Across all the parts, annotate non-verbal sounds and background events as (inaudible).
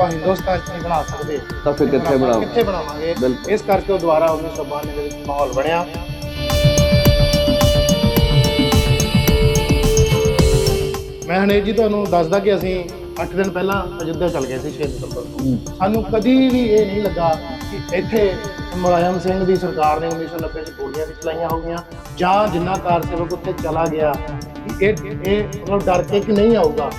ਆਪਾਂ ਹਿੰਦੁਸਤਾਨ 'ਚ ਨਹੀਂ ਬਣਾ ਸਕਦੇ। ਤਾਂ ਫਿਰ ਕਿੱਥੇ ਬਣਾਓ ਕਿੱਥੇ ਬਣਾਵਾਂਗੇ? ਬਿਲਕੁਲ। ਇਸ ਕਰਕੇ ਉਹ ਦੁਬਾਰਾ 1992 ਦੇ ਵਿੱਚ ਮਾਹੌਲ ਬਣਿਆ। ਮੈਂ ਹਨੇ ਜੀ ਤੁਹਾਨੂੰ ਦੱਸਦਾ ਕਿ ਅਸੀਂ 8 ਦਿਨ ਪਹਿਲਾਂ ਅਯੁੱਧਿਆ ਚਲ ਗਏ ਸੀ 6 ਦਸੰਬਰ ਨੂੰ। ਸਾਨੂੰ ਕਦੀ ਵੀ ਇਹ ਨਹੀਂ ਲੱਗਾ ਕਿ ਇੱਥੇ ਮੁਲਾਇਮ ਸਿੰਘ ਦੀ ਸਰਕਾਰ ਨੇ 1990 ਚ ਗੋਲੀਆਂ ਵੀ ਚਲਾਈਆਂ ਹੋਗੀਆਂ ਜਾਂ ਜਿੰਨਾ ਕਾਰ ਸੇਵਕ ਉੱਥੇ ਚਲਾ ਗਿਆ ਕਿ ਇਹ ਇਹ ਮਤਲਬ ਡਰ ਕੇ ਕਿ ਨਹੀਂ ਆਊਗਾ?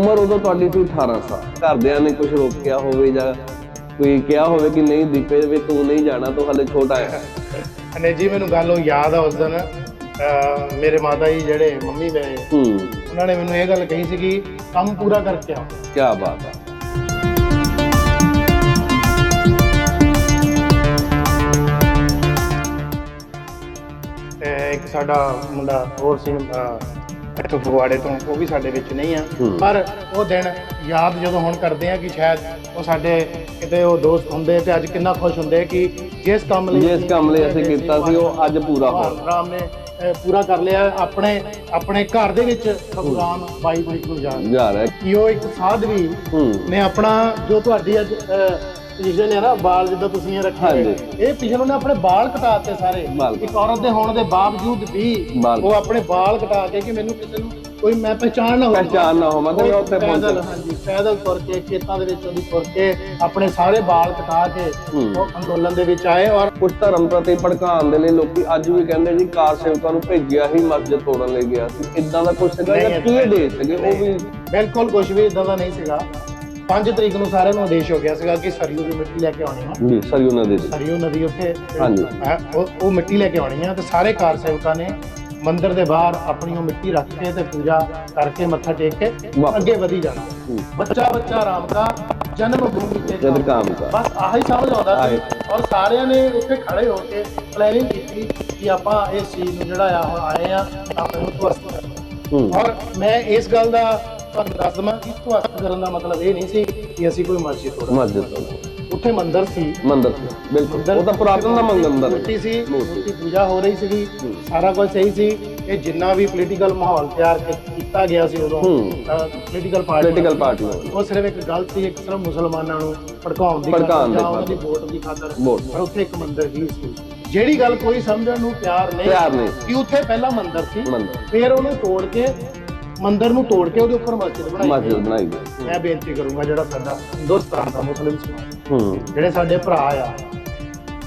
ਉਮਰ ਉਦੋਂ ਤੁਹਾਡੀ ਸੀ 18 ਸਾਲ। ਘਰਦਿਆਂ ਨੇ ਕੁਝ ਰੋਕਿਆ ਹੋਵੇ ਜਾਂ ਕੋਈ ਕਿਹਾ ਹੋਵੇ ਕਿ ਨਹੀਂ ਦੀਪੇ ਵੀ ਤੂੰ ਨਹੀਂ ਜਾਣਾ ਤੂੰ ਹਲੇ ਛੋਟਾ ਹੈ। ਹਨੇ ਜੀ ਮੈਨੂੰ ਗੱਲ ਉਹ ਯਾਦ ਆ ਉਸ ਦਿਨ ਮੇਰੇ ਮਾਤਾ ਜੀ ਜਿਹੜੇ ਮੰਮੀ ਮੇਰੇ ਉਹਨਾਂ ਨੇ ਮੈਨੂੰ ਇਹ ਗੱਲ ਕਹੀ ਸੀ ਕਿ ਕੰਮ ਪੂਰਾ ਕਰਕੇ ਆਓ। ਕੀ ਬਾਤ ਤੇ ਇੱਕ ਸਾਡਾ ਮੁੰਡਾ ਹੋਰ ਸੀ ਇੱਥੋਂ ਫਗਵਾੜੇ ਤੋਂ ਉਹ ਵੀ ਸਾਡੇ ਵਿੱਚ ਨਹੀਂ ਆ। ਪਰ ਉਹ ਦਿਨ ਯਾਦ ਜਦੋਂ ਹੁਣ ਕਰਦੇ ਆ ਕਿ ਸ਼ਾਇਦ ਉਹ ਸਾਡੇ ਕਿਤੇ ਉਹ ਦੋਸਤ ਹੁੰਦੇ ਤੇ ਅੱਜ ਕਿੰਨਾ ਖੁਸ਼ ਹੁੰਦੇ ਕਿ ਜਿਸ ਕੰਮ ਲਈ ਜਿਸ ਕੰਮ ਲਈ ਅਸੀਂ ਕੀਤਾ ਸੀ ਉਹ ਅੱਜ ਪੂਰਾ ਹੋ ਭਗਵਾਨ ਰਾਮ ਨੇ ਪੂਰਾ ਕਰ ਲਿਆ। ਆਪਣੇ ਆਪਣੇ ਘਰ ਦੇ ਵਿੱਚ ਭਗਵਾਨ 22 ਤਰੀਕ ਨੂੰ ਜਾ ਰਿਹਾ। ਕਿ ਉਹ ਇੱਕ ਸਾਧਵੀ ਹੂੰ। ਨੇ ਆਪਣਾ ਜੋ ਤੁਹਾਡੀ ਅੱਜ ਪੋਜੀਸ਼ਨ ਹੈ ਨਾ ਬਾਲ ਜਿੱਦਾਂ ਤੁਸੀਂ ਇਹ ਰੱਖੇ ਹੋਏ, ਹਾਂਜੀ। ਇਹ ਪਿਛਲੇ ਉਹਨੇ ਆਪਣੇ ਬਾਲ ਕਟਾਤੇ ਸਾਰੇ ਬਾਲ। ਇੱਕ ਔਰਤ ਦੇ ਹੋਣ ਦੇ ਬਾਵਜੂਦ ਵੀ। ਉਹ ਆਪਣੇ ਬਾਲ ਕਟਾ ਕੇ ਕਿ ਮੈਨੂੰ ਕਿਸੇ ਨੂੰ ਕੋਈ ਮੈਂ ਪਹਿਚਾਣ ਨਾ ਹੋਵਾਂ ਪਹਿਚਾਣ ਨਾ ਹੋਵਾਂ ਤੇ ਮੈਂ ਉੱਥੇ ਪੈਦਲ, ਪਹੁੰਚਾਂ ਹਾਂਜੀ ਪੈਦਲ ਤੁਰ ਕੇ ਖੇਤਾਂ ਦੇ ਵਿੱਚ ਉਹਦੀ ਤੁਰ ਕੇ ਆਪਣੇ ਸਾਰੇ ਬਾਲ ਕਟਾ ਕੇ ਹੂੰ। ਉਹ ਅੰਦੋਲਨ ਦੇ ਵਿੱਚ ਆਏ ਔਰ ਕੁਝ ਧਰਮ ਪ੍ਰਤੀ ਭੜਕਾਉਣ ਦੇ ਲਈ ਲੋਕੀ ਅੱਜ ਵੀ ਕਹਿੰਦੇ ਜੀ ਕਾਰ ਸੇਵਕਾਂ ਨੂੰ ਭੇਜਿਆ ਹੀ ਮਸਜਿਦ ਤੋੜਨ ਲਈ ਗਿਆ ਸੀ ਇਦਾਂ ਦਾ ਕੁਝ ਸੀਗਾ ਜਾਂ ਨਹੀਂ, ਕੀ ਦੇ ਸੀਗੇ ਉਹ ਵੀ ਬਿਲਕੁਲ ਕੁਝ ਵੀ ਇਦਾਂ ਦਾ ਨਹੀਂ ਸੀਗਾ 5 ਤਰੀਕ ਨੂੰ ਸਾਰਿਆਂ ਨੂੰ ਆਦੇਸ਼ ਹੋ ਗਿਆ ਸੀਗਾ ਕਿ ਸਰੀਓ ਦੀ ਮਿੱਟੀ ਲੈ ਕੇ ਆਉਣੀ ਹੈ ਜੀ ਸਰੀ ਉਹਨਾਂ ਦੇ। ਸਰੀਓ ਨਦੀ ਉੱਥੇ ਹਾਂਜੀ। ਹੈ, ਉਹ ਉਹ ਮਿੱਟੀ ਲੈ ਕੇ ਆਉਣੀ ਆ ਤੇ ਸਾਰੇ ਕਾਰ ਸੇਵਕਾਂ ਨੇ ਮੰਦਿਰ ਦੇ ਬਾਹਰ ਆਪਣੀ ਉਹ ਮਿੱਟੀ ਰੱਖ ਕੇ ਤੇ ਪੂਜਾ ਕਰਕੇ ਮੱਥਾ ਟੇਕ ਕੇ। ਅੱਗੇ ਵਧੀ ਜਾਣਾ ਹੂੰ। ਬੱਚਾ ਬੱਚਾ ਰਾਮ ਦਾ ਜਨਮ ਭੂਮੀ ਤੇ ਜਦ ਕੰਮ ਕਰ ਬਸ ਆਹੀ ਸਮਝ ਆਉਂਦਾ। ਸੀ ਔਰ ਸਾਰਿਆਂ ਨੇ ਉੱਥੇ ਖੜੇ ਹੋ ਕੇ ਪਲੈਨਿੰਗ ਕੀਤੀ ਕਿ ਆਪਾਂ ਇਸ ਚੀਜ਼ ਨੂੰ ਜਿਹੜਾ ਆ ਹੁਣ ਆਏ ਆ ਆਪਾਂ ਨੂੰ ਤਵਸਤ ਹੂੰ ਔਰ ਮੈਂ ਇਸ ਗੱਲ ਦਾ ਤੁਹਾਨੂੰ ਦੱਸ ਦਵਾਂ ਕਿ ਤਵਸਤ ਕਰਨ ਦਾ ਮਤਲਬ ਇਹ ਨਹੀਂ ਸੀ ਕਿ ਅਸੀਂ ਕੋਈ ਮਸਜਿਦ ਤੋੜਾਂ ਮਸਜਿਦ ਉੱਥੇ ਮੰਦਿਰ ਸੀ। ਮੰਦਰ ਸੀ ਬਿਲਕੁਲ। ਉਹ ਤਾਂ ਪੁਰਾਤਨ ਦਾ ਮੰਦਰ ਮੂਰਤੀ ਸੀ ਮੂਰਤੀ। ਪੂਜਾ ਹੋ ਰਹੀ ਸੀਗੀ ਸਾਰਾ ਕੁਝ ਸਹੀ ਸੀ। ਇਹ ਜਿੰਨਾ ਵੀ ਪੋਲੀਟੀਕਲ ਮਾਹੌਲ ਤਿਆਰ ਕੀਤਾ ਗਿਆ ਸੀ ਉਦੋਂ। ਪੋਲੀਟੀਕਲ ਪਾਰਟੀ ਪੋਲੀਟੀਕਲ ਪਾਰਟੀਆਂ ਉਹ ਸਿਰਫ ਇੱਕ ਗਲਤ ਸੀ ਇੱਕ ਸਿਰਫ ਮੁਸਲਮਾਨਾਂ ਨੂੰ ਭੜਕਾਉਣ ਦੀ ਭੜਕਾਉਣ ਦੀ ਜਾਂ ਉਹਨਾਂ ਦੀ ਖਾਤਰ। ਵੋਟ ਦੀ ਖਾਤਰ। ਪਰ ਉੱਥੇ ਇੱਕ ਮੰਦਿਰ ਹੀ ਸੀ। ਜਿਹੜੀ ਗੱਲ ਕੋਈ ਸਮਝਣ ਨੂੰ ਤਿਆਰ ਨਹੀਂ। ਕਿ ਉੱਥੇ ਪਹਿਲਾਂ ਮੰਦਿਰ ਸੀ ਫਿਰ ਉਹਨੂੰ ਤੋੜ ਕੇ ਮੰਦਿਰ ਨੂੰ ਤੋੜ ਕੇ ਉਹਦੇ ਉੱਪਰ ਮਸਜਿਦ ਬਣਾਈ ਮਸਜਿਦ ਬਣਾਈ ਗਈ ਮੈਂ ਬੇਨਤੀ ਕਰੂੰਗਾ ਜਿਹੜਾ ਸਾਡਾ ਹਿੰਦੁਸਤਾਨ ਦਾ ਮੁਸਲਿਮ ਸਮਾਜ ਹੂੰ। ਜਿਹੜੇ ਸਾਡੇ ਭਰਾ ਆ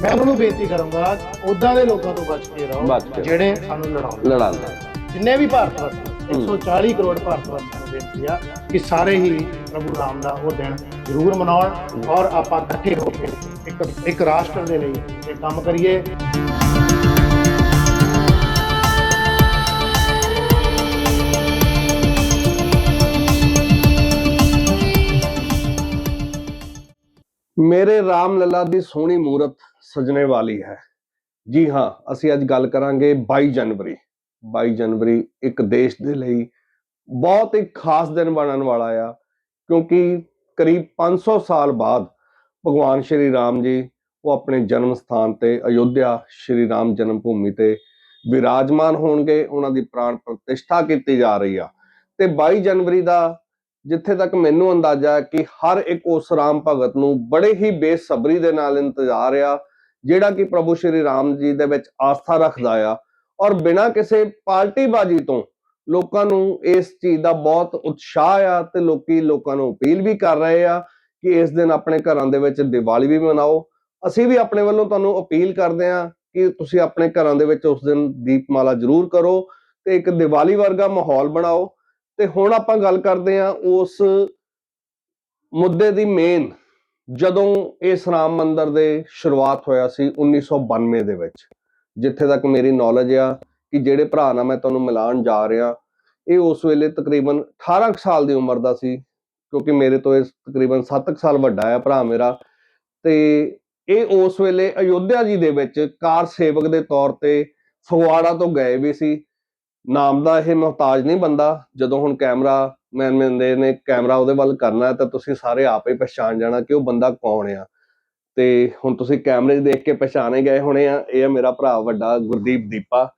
ਮੈਂ ਉਹਨਾਂ ਨੂੰ ਬੇਨਤੀ ਕਰੂੰਗਾ ਉਦਾਂ ਦੇ ਲੋਕਾਂ ਤੋਂ ਬਚ ਕੇ ਰਹੋ ਕੇ। ਜਿਹੜੇ ਸਾਨੂੰ ਲੜਾਉਂਦੇ ਲੜਾਂਦਾ ਜਿੰਨੇ ਵੀ ਭਾਰਤ ਵਾਸੀ 140 ਕਰੋੜ ਭਾਰਤ ਵਾਸੀਆਂ ਨੂੰ ਬੇਨਤੀ ਆ ਕਿ ਸਾਰੇ ਹੀ ਪ੍ਰਭੂ ਰਾਮ ਦਾ ਉਹ ਦਿਨ ਜ਼ਰੂਰ ਮਨਾਉਣ ਔਰ ਆਪਾਂ ਇਕੱਠੇ ਹੋ ਕੇ ਇੱਕ ਇੱਕ ਰਾਸ਼ਟਰ ਦੇ ਲਈ ਇਹ ਕੰਮ ਕਰੀਏ। ਮੇਰੇ ਰਾਮ ਲੱਲਾ ਦੀ ਸੋਹਣੀ ਮੂਰਤ ਸਜਣੇ ਵਾਲੀ ਹੈ। ਜੀ ਹਾਂ, ਅਸੀਂ ਅੱਜ ਗੱਲ ਕਰਾਂਗੇ 22 ਜਨਵਰੀ। 22 ਜਨਵਰੀ ਇੱਕ ਦੇਸ਼ ਦੇ ਲਈ ਬਹੁਤ ਹੀ ਖਾਸ ਦਿਨ ਬਣਨ ਵਾਲਾ ਆ, ਕਿਉਂਕਿ ਕਰੀਬ 500 ਸਾਲ ਬਾਅਦ ਭਗਵਾਨ ਸ਼੍ਰੀ ਰਾਮ ਜੀ ਉਹ ਆਪਣੇ ਜਨਮ ਸਥਾਨ ਤੇ ਅਯੋਧਿਆ ਸ਼੍ਰੀ ਰਾਮ ਜਨਮ ਭੂਮੀ ਤੇ ਵਿਰਾਜਮਾਨ ਹੋਣਗੇ। ਉਹਨਾਂ ਦੀ ਪ੍ਰਾਣ ਪ੍ਰਤਿਸ਼ਠਾ ਕੀਤੀ ਜਾ ਰਹੀ ਆ। ਤੇ 22 ਜਨਵਰੀ ਦਾ ਜਿੱਥੇ ਤੱਕ ਮੈਨੂੰ ਅੰਦਾਜ਼ਾ ਹੈ ਕਿ ਹਰ ਇੱਕ ਉਸ ਰਾਮ ਭਗਤ ਨੂੰ ਬੜੇ ਹੀ ਬੇਸਬਰੀ ਦੇ ਨਾਲ ਇੰਤਜ਼ਾਰ ਆ, ਜਿਹੜਾ ਕਿ ਪ੍ਰਭੂ ਸ਼੍ਰੀ ਰਾਮ ਜੀ ਦੇ ਵਿੱਚ ਆਸਥਾ ਰੱਖਦਾ ਆ। ਔਰ ਬਿਨਾਂ ਕਿਸੇ ਪਾਰਟੀਬਾਜ਼ੀ ਤੋਂ ਲੋਕਾਂ ਨੂੰ ਇਸ ਚੀਜ਼ ਦਾ ਬਹੁਤ ਉਤਸ਼ਾਹ ਆ ਤੇ ਲੋਕੀ ਲੋਕਾਂ ਨੂੰ ਅਪੀਲ ਵੀ ਕਰ ਰਹੇ ਆ ਕਿ ਇਸ ਦਿਨ ਆਪਣੇ ਘਰਾਂ ਦੇ ਵਿੱਚ ਦੀਵਾਲੀ ਵੀ ਮਨਾਓ। ਅਸੀਂ ਵੀ ਆਪਣੇ ਵੱਲੋਂ ਤੁਹਾਨੂੰ ਅਪੀਲ ਕਰਦੇ ਆ ਕਿ ਤੁਸੀਂ ਆਪਣੇ ਘਰਾਂ ਦੇ ਵਿੱਚ ਉਸ ਦਿਨ ਦੀਪਮਾਲਾ ਜ਼ਰੂਰ ਕਰੋ ਤੇ ਇੱਕ ਦੀਵਾਲੀ ਵਰਗਾ ਮਾਹੌਲ ਬਣਾਓ। ਤੇ ਹੁਣ ਆਪਾਂ ਗੱਲ ਕਰਦੇ ਹਾਂ ਉਸ ਮੁੱਦੇ ਦੀ ਮੇਨ ਜਦੋਂ ਇਸ ਰਾਮ ਮੰਦਰ ਦੇ ਸ਼ੁਰੂਆਤ ਹੋਇਆ ਸੀ 1992 ਦੇ ਵਿੱਚ, ਜਿੱਥੇ ਤੱਕ ਮੇਰੀ ਨੌਲੇਜ ਆ ਕਿ ਜਿਹੜੇ ਭਰਾ ਨਾਲ ਮੈਂ ਤੁਹਾਨੂੰ ਮਿਲਾਉਣ ਜਾ ਰਿਹਾ, ਇਹ ਉਸ ਵੇਲੇ ਤਕਰੀਬਨ 18 ਕੁ ਸਾਲ ਦੀ ਉਮਰ ਦਾ ਸੀ, ਕਿਉਂਕਿ ਮੇਰੇ ਤੋਂ ਇਹ ਤਕਰੀਬਨ 7 ਕੁ ਸਾਲ ਵੱਡਾ ਹੈ ਭਰਾ ਮੇਰਾ, ਤੇ ਇਹ ਉਸ ਵੇਲੇ ਅਯੋਧਿਆ ਜੀ ਦੇ ਵਿੱਚ ਕਾਰ ਸੇਵਕ ਦੇ ਤੌਰ ਤੇ ਫਗਵਾੜਾ ਤੋਂ ਗਏ ਵੀ ਸੀ ਨਾਮ ਦਾ ਇਹ ਮੁਹਤਾਜ ਨਹੀਂ ਬੰਦਾ। ਜਦੋਂ ਹੁਣ ਕੈਮਰਾ ਮੈਨ ਮੈਨ ਨੇ ਕੈਮਰਾ ਉਹਦੇ ਵੱਲ ਕਰਨਾ ਹੈ ਤਾਂ ਤੁਸੀਂ ਸਾਰੇ ਆਪ ਹੀ ਪਛਾਣ ਜਾਣਾ ਕਿ ਉਹ ਬੰਦਾ ਕੌਣ ਆ। ਤੇ ਹੁਣ ਤੁਸੀਂ ਕੈਮਰੇ ਦੇਖ ਕੇ ਪਛਾਣੇ ਗਏ ਹੋਣੇ ਆ। ਇਹ ਆ ਮੇਰਾ ਭਰਾ ਵੱਡਾ ਗੁਰਦੀਪ ਦੀਪਾ।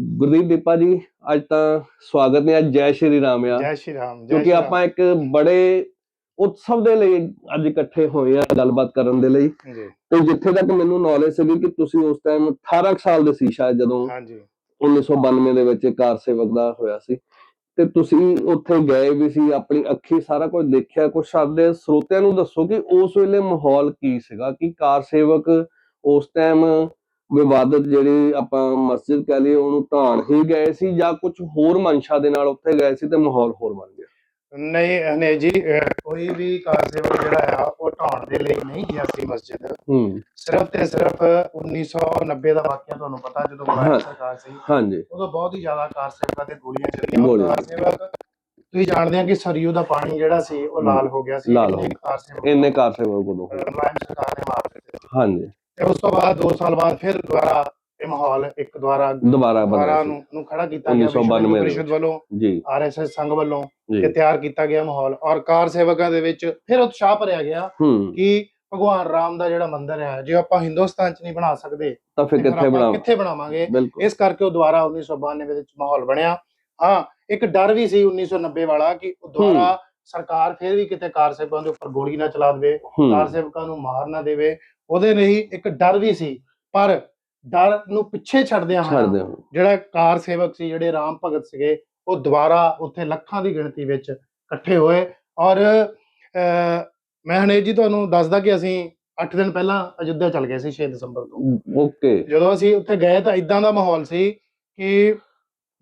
ਗੁਰਦੀਪ ਦੀਪਾ ਜੀ ਅੱਜ ਤਾਂ ਸਵਾਗਤ ਨੇ ਅੱਜ ਜੈ ਸ਼੍ਰੀ ਰਾਮ ਆ। ਜੈ ਸ਼੍ਰੀ ਰਾਮ ਕਿਉਂਕਿ। ਆਪਾਂ ਇੱਕ ਬੜੇ ਉਤਸਵ ਦੇ ਲਈ ਅੱਜ ਇਕੱਠੇ ਹੋਏ ਆ ਗੱਲਬਾਤ ਕਰਨ ਦੇ ਲਈ। ਤੇ ਜਿੱਥੇ ਤੱਕ ਮੈਨੂੰ ਨੌਲੇਜ ਸੀਗੀ ਕਿ ਤੁਸੀਂ ਉਸ ਟਾਈਮ 18 ਕੁ ਸਾਲ ਦੇ ਸੀ ਸ਼ਾਇਦ ਜਦੋਂ ਹਾਂਜੀ। 1992 ਦੇ ਵਿੱਚ ਕਾਰ ਸੇਵਕ ਦਾ ਹੋਇਆ ਸੀ। ਤੇ ਤੁਸੀਂ ਉੱਥੇ ਗਏ ਵੀ ਸੀ, ਆਪਣੀ ਅੱਖੀ ਸਾਰਾ ਕੁਝ ਦੇਖਿਆ, ਕੁਝ ਸਾਡੇ ਸਰੋਤਿਆਂ ਨੂੰ ਦੱਸੋ ਕਿ ਉਸ ਵੇਲੇ ਮਾਹੌਲ ਕੀ ਸੀਗਾ? ਕਿ ਕਾਰ ਸੇਵਕ ਉਸ ਟਾਈਮ ਵਿਵਾਦਤ ਜਿਹੜੀ ਆਪਾਂ ਮਸਜਿਦ ਕਹ ਲਈਏ, ਉਹਨੂੰ ਢਾਣ ਹੀ ਗਏ ਸੀ ਜਾਂ ਕੁਝ ਹੋਰ ਮਨਸ਼ਾ ਦੇ ਨਾਲ ਉੱਥੇ ਗਏ ਸੀ ਤੇ ਮਾਹੌਲ ਹੋਰ ਬਣ ਗਿਆ? ਨਹੀਂ ਹਨੇ ਜੀ ਕੋਈ ਵੀ ਕਾਰ ਸੇਵਕ ਜਿਹੜਾ ਆ ਉਹ ਢਾਉਣ ਦੇ ਲਈ ਨਹੀਂ ਗਿਆ ਸੀ ਮਸਜਿਦ। ਹੂੰ। ਸਿਰਫ ਤੇ ਸਿਰਫ 1990 ਦਾ ਵਾਕਿਆ ਤੁਹਾਨੂੰ ਪਤਾ ਜਦੋਂ। ਮੁਲਾਇਮ ਸਰਕਾਰ ਸੀ ਹਾਂਜੀ। ਉਦੋਂ ਬਹੁਤ ਹੀ ਜ਼ਿਆਦਾ ਕਾਰ ਸੇਵਕਾਂ ਤੇ ਗੋਲੀਆਂ ਚੱਲੀਆਂ। ਉਹ ਗੋਲੀਆਂ। ਕਾਰ ਸੇਵਕ ਤੁਸੀਂ ਜਾਣਦੇ ਆ ਕਿ ਸਰਯੂ ਦਾ ਪਾਣੀ ਜਿਹੜਾ ਸੀ ਉਹ ਲਾਲ ਹੋ ਗਿਆ ਸੀ। ਲਾਲ ਹੋ ਸੇਵਕ ਇੰਨੇ ਕਾਰ ਸੇਵਕ ਉਦੋਂ ਸਰਕਾਰ ਨੇ ਮਾਰ ਦਿੱਤੇ। ਹਾਂਜੀ। ਤੇ ਉਸ ਤੋਂ ਬਾਅਦ 2 ਸਾਲ ਬਾਅਦ ਫਿਰ ਦੁਬਾਰਾ ਇਹ ਮਾਹੌਲ ਇੱਕ ਦੁਬਾਰਾ ਦੁਬਾਰਾ ਦੁਬਾਰਾ ਬਣਿਆ ਨੂੰ ਨੂੰ ਖੜਾ ਕੀਤਾ ਗਿਆ 1992 ਵਿਸ਼ਵ ਪਰਿਸ਼ਦ ਵੱਲੋਂ। ਸੀ ਜੀ ਆਰਐਸਐਸ ਸੰਘ ਵੱਲੋਂ ਜੀ। ਕਿ ਤਿਆਰ ਕੀਤਾ ਗਿਆ ਮਾਹੌਲ। ਔਰ ਕਾਰ ਸੇਵਕਾਂ ਦੇ ਵਿੱਚ ਫਿਰ ਉਤਸ਼ਾਹ ਭਰਿਆ ਗਿਆ ਹੂੰ। ਕਿ ਭਗਵਾਨ ਰਾਮ ਦਾ ਜਿਹੜਾ ਮੰਦਿਰ ਹੈ ਜੇ ਆਪਾਂ ਹਿੰਦੁਸਤਾਨ 'ਚ ਨਹੀਂ ਬਣਾ ਸਕਦੇ ਤਾਂ ਫਿਰ ਤੇ ਫਿਰ ਕਿੱਥੇ ਆਪਾਂ ਬਣਾ ਕਿੱਥੇ ਬਣਾਵਾਂਗੇ? ਬਿਲਕੁਲ। ਇਸ ਕਰਕੇ ਉਹ ਦੁਬਾਰਾ 1992 ਦੇ ਵਿੱਚ ਮਾਹੌਲ ਬਣਿਆ। ਹਾਂ ਇੱਕ ਡਰ ਵੀ ਸੀ 1990 ਵਾਲਾ ਕਿ ਉਹ ਦੁਬਾਰਾ ਸਰਕਾਰ ਫਿਰ ਵੀ ਕਿਤੇ ਕਾਰ ਸੇਵਕਾਂ ਦੇ ਉੱਪਰ ਗੋਲੀ ਨਾ ਚਲਾ ਦੇਵੇ ਹੂੰ। ਕਾਰ ਸੇਵਕਾਂ ਨੂੰ ਮਾਰ ਨਾ ਦੇਵੇ। ਉਹਦੇ ਲਈ ਇੱਕ ਡਰ ਵੀ ਸੀ। ਪਰ ਡਰ ਨੂੰ ਪਿੱਛੇ ਛੱਡਦਿਆਂ ਹੋਇਆਂ ਛੱਡ ਦਿਓ ਜਿਹੜਾ ਕਾਰ ਸੇਵਕ ਸੀ ਜਿਹੜੇ ਰਾਮ ਭਗਤ ਸੀਗੇ ਉਹ ਦੁਬਾਰਾ ਉੱਥੇ ਲੱਖਾਂ ਦੀ ਗਿਣਤੀ ਵਿੱਚ ਇਕੱਠੇ ਹੋਏ। ਔਰ ਅਹ, ਮੈਂ ਹਨੇ ਜੀ ਤੁਹਾਨੂੰ ਦੱਸਦਾ ਕਿ ਅਸੀਂ 8 ਦਿਨ ਪਹਿਲਾਂ ਅਯੁੱਧਿਆ ਚੱਲ ਗਏ ਸੀ 6 ਦਸੰਬਰ ਤੋਂ। ਓਕੇ। ਜਦੋਂ ਅਸੀਂ ਉੱਥੇ ਗਏ ਤਾਂ ਇਦਾਂ ਦਾ ਮਾਹੌਲ ਸੀ ਕਿ